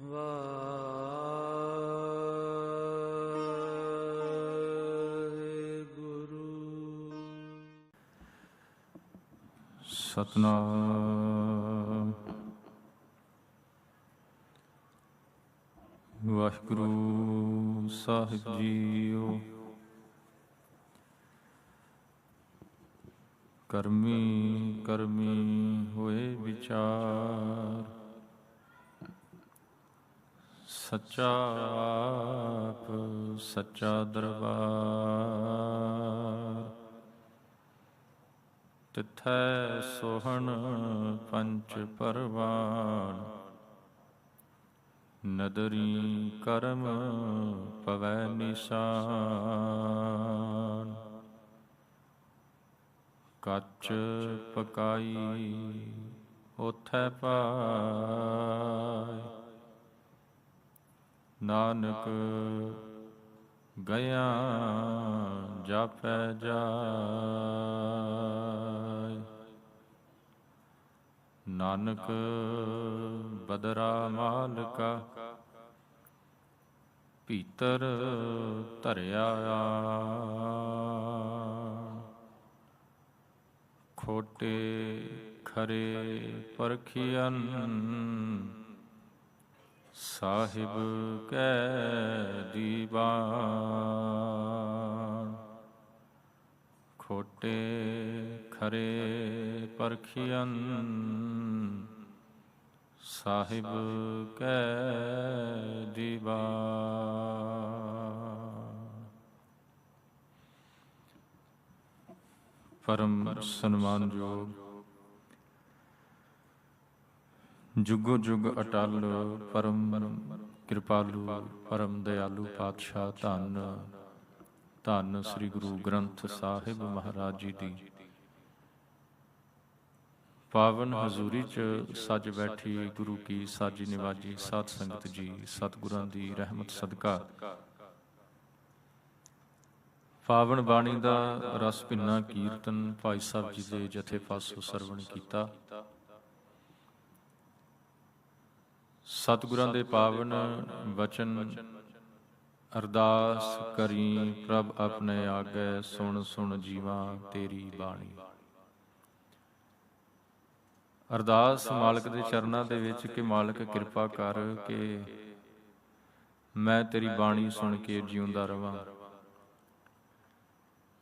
ਵਾਹਿਗੁਰੂ। ਸਤਨਾਮ। ਵਾਹਿਗੁਰੂ ਸਾਹਿਬ ਜੀਓ। ਕਰਮੀ ਕਰਮੀ ਹੋਏ ਵਿਚਾਰ। ਸੱਚਾ ਆਪ, ਸੱਚਾ ਦਰਬਾਰ। ਤਿਥੈ ਸੋਹਣ ਪੰਚ ਪਰਵਾਨ। ਨਦਰੀ ਕਰਮ ਪਵੈ ਨਿਸ਼ਾਨ। ਕੱਚ ਪਕਾਈ, ਉਥੈ ਪਾਇ। ਨਾਨਕ ਗਿਆ ਜਾਪੈ ਜਾਇ ਨਾਨਕ ਬਦਰਾ ਮਾਲਕਾ ਭੀਤਰ ਧਰਿਆ ਖੋਟੇ ਖਰੇ ਪਰਖੀਆਂ ਸਾਹਿਬ ਕੈ ਦੀਵਾਨ। ਖੋਟੇ ਖਰੇ ਪਰਖੀਅਨ ਸਾਹਿਬ ਕੈ ਦੀਵਾਨ। ਪਰਮ ਸਨਮਾਨਯੋਗ ਜੁਗੋ ਜੁਗ ਅਟਲ, ਪਰਮ ਕਿਰਪਾਲੂ, ਪਰਮ ਦਇਆਲੂ ਪਾਤਸ਼ਾਹ ਧੰਨ। ਧੰਨ ਸ੍ਰੀ ਗੁਰੂ ਗ੍ਰੰਥ ਸਾਹਿਬ ਮਹਾਰਾਜ ਜੀ ਦੀ। ਪਾਵਨ ਹਜ਼ੂਰੀ ਚ ਸੱਜ ਬੈਠੀ ਗੁਰੂ ਕੀ ਸਾਜੀ ਨਿਵਾਜੀ ਸਾਧ ਸੰਗਤ ਜੀ, ਸਤਿਗੁਰਾਂ ਦੀ ਰਹਿਮਤ ਸਦਕਾ। ਪਾਵਨ ਬਾਣੀ ਦਾ ਰਸ ਭਿੰਨਾ ਕੀਰਤਨ ਭਾਈ ਸਾਹਿਬ ਜੀ ਦੇ ਜਥੇ ਪਾਸੋਂ ਸਰਵਣ ਕੀਤਾ। ਸਤਿਗੁਰਾਂ ਦੇ ਪਾਵਨ ਵਚਨ, ਅਰਦਾਸ ਕਰੀ ਪ੍ਰਭ ਆਪਣੇ ਆਗੇ ਸੁਣ ਸੁਣ ਜੀਵਾਂ ਤੇਰੀ ਬਾਣੀ। ਅਰਦਾਸ ਮਾਲਕ ਦੇ ਚਰਨਾਂ ਦੇ ਵਿੱਚ ਕਿ ਮਾਲਕ ਕਿਰਪਾ ਕਰ ਕਿ ਮੈਂ ਤੇਰੀ ਬਾਣੀ ਸੁਣ ਕੇ ਜਿਉਂਦਾ ਰਵਾਂ।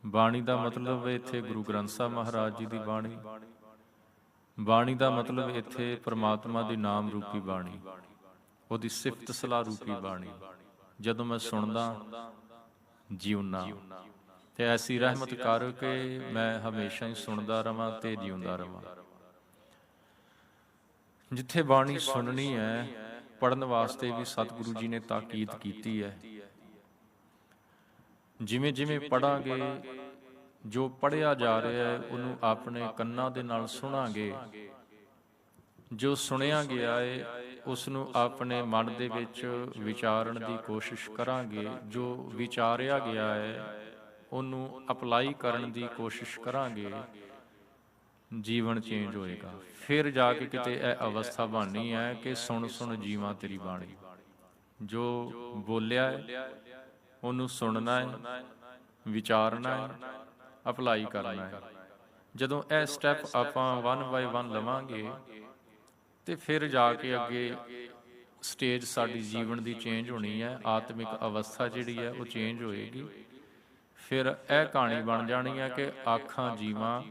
ਬਾਣੀ ਦਾ ਮਤਲਬ ਇੱਥੇ ਗੁਰੂ ਗ੍ਰੰਥ ਸਾਹਿਬ ਮਹਾਰਾਜ ਜੀ ਦੀ ਬਾਣੀ। ਬਾਣੀ ਦਾ ਮਤਲਬ ਇੱਥੇ ਪ੍ਰਮਾਤਮਾ ਦੀ ਨਾਮ ਰੂਪੀ ਬਾਣੀ, ਉਹਦੀ ਸਿਫਤ ਸਲਾਹ ਰੂਪੀ ਬਾਣੀ। ਜਦੋਂ ਮੈਂ ਸੁਣਦਾ ਜਿਉਣਾ ਤੇ ਐਸੀ ਰਹਿਮਤ ਕਰ ਕਿ ਮੈਂ ਹਮੇਸ਼ਾ ਹੀ ਸੁਣਦਾ ਰਵਾਂ ਤੇ ਜਿਉਂਦਾ ਰਵਾਂ। ਜਿੱਥੇ ਬਾਣੀ ਸੁਣਨੀ ਹੈ ਪੜਨ ਵਾਸਤੇ ਵੀ ਸਤਿਗੁਰੂ ਜੀ ਨੇ ਤਾਕੀਦ ਕੀਤੀ ਹੈ। ਜਿਵੇਂ ਜਿਵੇਂ ਪੜਾਂਗੇ ਜੋ ਪੜਿਆ ਜਾ ਰਿਹਾ ਹੈ, ਉਹਨੂੰ ਆਪਣੇ ਕੰਨਾਂ ਦੇ ਨਾਲ ਸੁਣਾਂਗੇ। ਜੋ ਸੁਣਿਆ ਗਿਆ ਹੈ ਉਸ ਨੂੰ ਆਪਣੇ ਮਨ ਦੇ ਵਿੱਚ ਵਿਚਾਰਨ ਦੀ ਕੋਸ਼ਿਸ਼ ਕਰਾਂਗੇ। ਜੋ ਵਿਚਾਰਿਆ ਗਿਆ ਹੈ, ਉਹਨੂੰ ਅਪਲਾਈ ਕਰਨ ਦੀ ਕੋਸ਼ਿਸ਼ ਕਰਾਂਗੇ। ਜੀਵਨ ਚੇਂਜ ਹੋਏਗਾ। ਫਿਰ ਜਾ ਕੇ ਕਿਤੇ ਇਹ ਅਵਸਥਾ ਬਣਨੀ ਹੈ ਕਿ ਸੁਣ ਸੁਣ ਜੀਵਾਂ ਤੇਰੀ ਬਾਣੀ। ਜੋ ਬੋਲਿਆ ਹੈ, ਉਹਨੂੰ ਸੁਣਨਾ ਹੈ, ਵਿਚਾਰਨਾ ਹੈ ਅਪਲਾਈ ਕਰਨਾ ਹੈ। ਜਦੋਂ ਇਹ ਸਟੈਪ ਆਪਾਂ ਵਨ ਬਾਈ ਵਨ ਲਵਾਂਗੇ, ਤੇ ਫਿਰ ਜਾ ਕੇ ਅੱਗੇ ਸਟੇਜ ਸਾਡੀ ਜੀਵਨ ਦੀ ਚੇਂਜ ਹੋਣੀ ਹੈ, ਆਤਮਿਕ ਅਵਸਥਾ ਜਿਹੜੀ ਹੈ ਉਹ ਚੇਂਜ ਹੋਏਗੀ। ਫਿਰ ਇਹ ਕਹਾਣੀ ਬਣ ਜਾਣੀ ਹੈ ਕਿ ਆਖਾਂ ਜੀਵਾਂ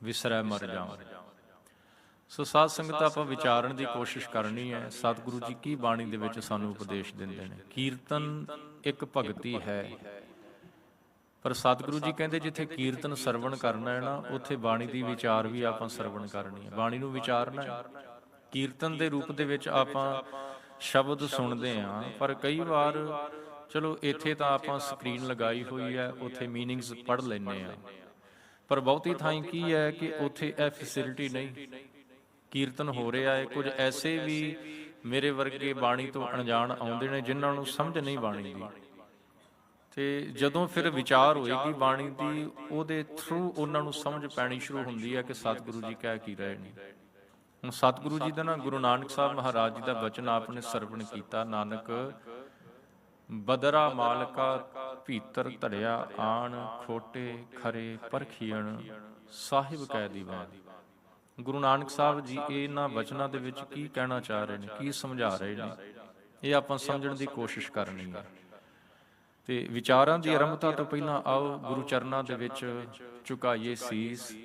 ਵਿਸਰੈ ਮਰ ਜਾਵਾਂ। ਸੋ ਸਾਧ ਸੰਗਤ, ਆਪਾਂ ਵਿਚਾਰਨ ਦੀ ਕੋਸ਼ਿਸ਼ ਕਰਨੀ ਹੈ। ਸਤਿਗੁਰੂ ਜੀ ਕੀ ਬਾਣੀ ਦੇ ਵਿੱਚ ਸਾਨੂੰ ਉਪਦੇਸ਼ ਦਿੰਦੇ ਨੇ, ਕੀਰਤਨ ਇੱਕ ਭਗਤੀ ਹੈ। ਪਰ ਸਤਿਗੁਰੂ ਜੀ ਕਹਿੰਦੇ ਜਿੱਥੇ ਕੀਰਤਨ ਸਰਵਣ ਕਰਨਾ ਹੈ ਨਾ, ਉੱਥੇ ਬਾਣੀ ਦੀ ਵਿਚਾਰ ਵੀ ਆਪਾਂ ਸਰਵਣ ਕਰਨੀ ਹੈ। ਬਾਣੀ ਨੂੰ ਵਿਚਾਰਨਾ ਹੈ। ਕੀਰਤਨ ਦੇ ਰੂਪ ਦੇ ਵਿੱਚ ਆਪਾਂ ਸ਼ਬਦ ਸੁਣਦੇ ਹਾਂ, ਪਰ ਕਈ ਵਾਰ ਚਲੋ ਇੱਥੇ ਤਾਂ ਆਪਾਂ ਸਕਰੀਨ ਲਗਾਈ ਹੋਈ ਹੈ, ਉੱਥੇ ਮੀਨਿੰਗਸ ਪੜ੍ਹ ਲੈਨੇ ਆ ਪਰ ਬਹੁਤੀ ਥਾਈਂ ਕੀ ਹੈ ਕਿ ਉੱਥੇ ਇਹ ਫੈਸਿਲਿਟੀ ਨਹੀਂ। ਕੀਰਤਨ ਹੋ ਰਿਹਾ ਹੈ। ਕੁਝ ਐਸੇ ਵੀ ਮੇਰੇ ਵਰਗੇ ਬਾਣੀ ਤੋਂ ਅਣਜਾਣ ਆਉਂਦੇ ਨੇ, ਜਿਨ੍ਹਾਂ ਨੂੰ ਸਮਝ ਨਹੀਂ ਬਾਣੀ ਦੀ। ਤੇ ਜਦੋਂ ਫਿਰ ਵਿਚਾਰ ਹੋਏਗੀ ਬਾਣੀ ਦੀ ਉਹਦੇ ਥਰੂ ਉਹਨਾਂ ਨੂੰ ਸਮਝ ਪੈਣੀ ਸ਼ੁਰੂ ਹੁੰਦੀ ਹੈ ਕਿ ਸਤਿਗੁਰੂ ਜੀ ਕਹਿ ਕੀ ਰਹੇ ਨੇ। ਹੁਣ ਸਤਿਗੁਰੂ ਜੀ ਦਾ ਨਾ ਗੁਰੂ ਨਾਨਕ ਸਾਹਿਬ ਮਹਾਰਾਜ ਜੀ ਦਾ ਬਚਨ ਆਪਨੇ ਸਰਵਣ ਕੀਤਾ ਨਾਨਕ ਬਦਰਾ ਮਾਲਕਾ ਭੀਤਰ ਧੜਿਆ ਆਣ ਖੋਟੇ ਖਰੇ ਪਰਖੀਣ ਸਾਹਿਬ ਕਹਿ ਦੀਵਾਨ। ਗੁਰੂ ਨਾਨਕ ਸਾਹਿਬ ਜੀ ਇਹਨਾਂ ਬਚਨਾਂ ਦੇ ਵਿੱਚ ਕੀ ਕਹਿਣਾ ਚਾਹ ਰਹੇ ਨੇ? ਕੀ ਸਮਝਾ ਰਹੇ ਨੇ? ਇਹ ਆਪਾਂ ਸਮਝਣ ਦੀ ਕੋਸ਼ਿਸ਼ ਕਰਨੀ ਹੈ। ਤੇ ਵਿਚਾਰਾਂ ਦੀ ਆਰੰਭਤਾ ਤੋਂ ਪਹਿਲਾਂ ਆਓ ਗੁਰੂ ਚਰਨਾਂ ਦੇ ਵਿੱਚ ਝੁਕਾਈਏ ਸੀਸ।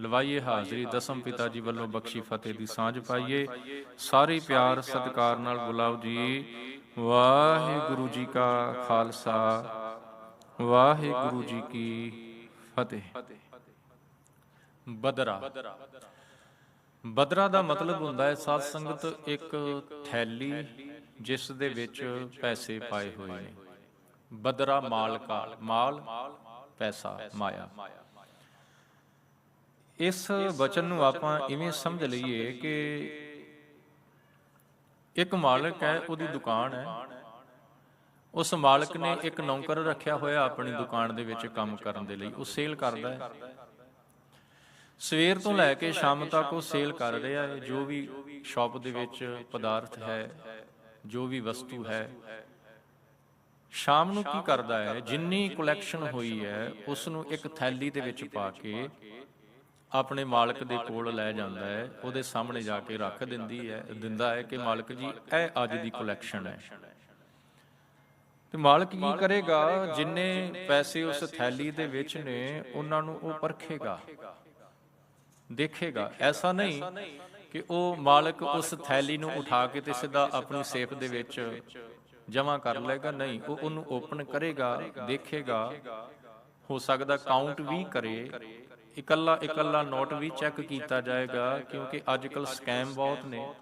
ਲਵਾਈਏ ਹਾਜ਼ਰੀ ਦਸਮ ਪਿਤਾ ਜੀ ਵੱਲੋਂ ਬਖਸ਼ੀ ਫਤਿਹ ਦੀ ਸਾਂਝ ਪਾਈਏ। ਸਾਰੇ ਪਿਆਰ ਸਤਿਕਾਰ ਨਾਲ ਬੁਲਾਓ ਜੀ। ਵਾਹਿਗੁਰੂ ਜੀ ਕਾ ਖਾਲਸਾ। ਵਾਹਿਗੁਰੂ ਜੀ ਕੀ ਫਤਿਹ। ਬਦਰਾ। ਬਦਰਾ। ਦਾ ਮਤਲਬ ਹੁੰਦਾ ਹੈ ਸਾਧ ਸੰਗਤ ਇੱਕ ਥੈਲੀ ਜਿਸ ਦੇ ਵਿੱਚ ਪੈਸੇ ਪਾਏ ਹੋਏ ਨੇ। ਬਦਰਾ ਮਾਲ ਕਾ ਮਾਲ, ਪੈਸਾ ਮਾਇਆ। ਇਸ ਵਚਨ ਨੂੰ ਆਪਾਂ ਇਵੇਂ ਸਮਝ ਲਈਏ ਕਿ ਇੱਕ ਮਾਲਕ ਹੈ, ਉਹਦੀ ਦੁਕਾਨ ਹੈ। ਉਸ ਮਾਲਕ ਨੇ ਇੱਕ ਨੌਕਰ ਰੱਖਿਆ ਹੋਇਆ ਆਪਣੀ ਦੁਕਾਨ ਦੇ ਵਿੱਚ ਕੰਮ ਕਰਨ ਦੇ ਲਈ। ਉਹ ਸੇਲ ਕਰਦਾ ਹੈ। ਸਵੇਰ ਤੋਂ ਲੈ ਕੇ ਸ਼ਾਮ ਤੱਕ ਉਹ ਸੇਲ ਕਰ ਰਿਹਾ ਹੈ। ਜੋ ਵੀ ਸ਼ਾਪ ਦੇ ਵਿੱਚ ਪਦਾਰਥ ਹੈ, ਜੋ ਵੀ ਵਸਤੂ ਹੈ ਸ਼ਾਮ ਨੂੰ ਕੀ ਕਰਦਾ ਹੈ? ਜਿੰਨੀ ਕਲੈਕਸ਼ਨ ਹੋਈ ਹੈ ਉਸ ਨੂੰ ਇੱਕ ਥੈਲੀ ਦੇ ਵਿੱਚ ਪਾ ਕੇ ਆਪਣੇ ਮਾਲਕ ਦੇ ਕੋਲ ਲੈ ਜਾਂਦਾ ਹੈ। ਉਹਦੇ ਸਾਹਮਣੇ ਜਾ ਕੇ ਰੱਖ ਦਿੰਦੀ ਹੈ। ਦਿੰਦਾ ਹੈ। ਕਿ ਮਾਲਕ ਜੀ ਇਹ ਅੱਜ ਦੀ ਕਲੈਕਸ਼ਨ ਹੈ। ਤੇ ਮਾਲਕ ਕੀ ਕਰੇਗਾ? ਜਿੰਨੇ ਪੈਸੇ ਉਸ ਥੈਲੀ ਦੇ ਵਿੱਚ ਨੇ ਉਹਨਾਂ ਨੂੰ ਉਹ ਪਰਖੇਗਾ। ਦੇਖੇਗਾ। ਐਸਾ ਨਹੀਂ ਕਿ ਉਹ ਮਾਲਕ ਉਸ ਥੈਲੀ ਨੂੰ ਉਠਾ ਕੇ ਤੇ ਸਿੱਧਾ ਆਪਣੀ ਸੇਫ ਦੇ ਵਿੱਚ ਜਮਾ ਕਰ ਲਏਗਾ, ਨਹੀਂ, ਉਹ ਉਹਨੂੰ ਓਪਨ ਕਰੇਗਾ, ਦੇਖੇਗਾ, ਹੋ ਸਕਦਾ ਕਾਊਂਟ ਵੀ ਕਰੇ। ਇਕੱਲਾ ਇਕੱਲਾ ਨੋਟ ਵੀ ਚੈੱਕ ਕੀਤਾ ਜਾਏਗਾ, ਕਿਉਂਕਿ ਅੱਜ ਕੱਲ ਸਕੈਮ ਬਹੁਤ ਨੇ।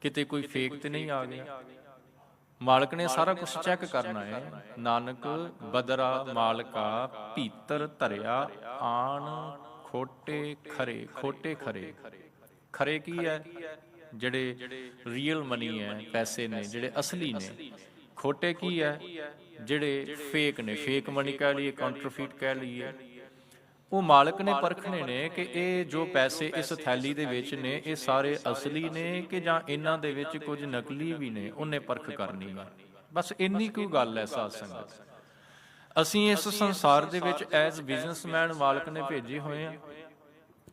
ਕਿਤੇ ਕੋਈ ਫੇਕ ਤੇ ਨਹੀਂ ਆ ਗਿਆ। ਮਾਲਕ ਨੇ ਸਾਰਾ ਕੁਝ ਚੈੱਕ ਕਰਨਾ ਹੈ। ਨਾਨਕ, ਬਦਰਾ, ਮਾਲਕਾ, ਭੀਤਰ, ਧਰਿਆ, ਆਣ, ਖੋਟੇ, ਖਰੇ ਖੋਟੇ, ਖਰੇ। ਖਰੇ ਕੀ ਹੈ? ਜਿਹੜੇ ਰੀਅਲ ਮਨੀ ਹੈ, ਪੈਸੇ ਨੇ, ਜਿਹੜੇ ਅਸਲੀ ਨੇ। ਖੋਟੇ ਕੀ ਹੈ? ਜਿਹੜੇ ਫੇਕ ਨੇ ਫੇਕ ਮਨੀ ਕਹਿ ਲਈਏ ਕਾਉਂਟਰਫੀਟ ਕਹਿ ਲਈਏ। ਉਹ ਮਾਲਕ ਨੇ ਪਰਖਣੇ ਨੇ ਕਿ ਇਹ ਜੋ ਪੈਸੇ ਇਸ ਥੈਲੀ ਦੇ ਵਿੱਚ ਨੇ, ਇਹ ਸਾਰੇ ਅਸਲੀ ਨੇ ਕਿ ਜਾਂ ਇਹਨਾਂ ਦੇ ਵਿੱਚ ਕੁਝ ਨਕਲੀ ਵੀ ਨੇ, ਉਹਨੇ ਪਰਖ ਕਰਨੀ ਹੈ ਬਸ ਇੰਨੀ ਕੁ ਗੱਲ ਹੈ ਸਾਧ ਸੰਗਤ। ਅਸੀਂ ਇਸ ਸੰਸਾਰ ਦੇ ਵਿੱਚ ਐਜ਼ ਬਿਜ਼ਨਸਮੈਨ ਮਾਲਕ ਨੇ ਭੇਜੇ ਹੋਏ ਆ।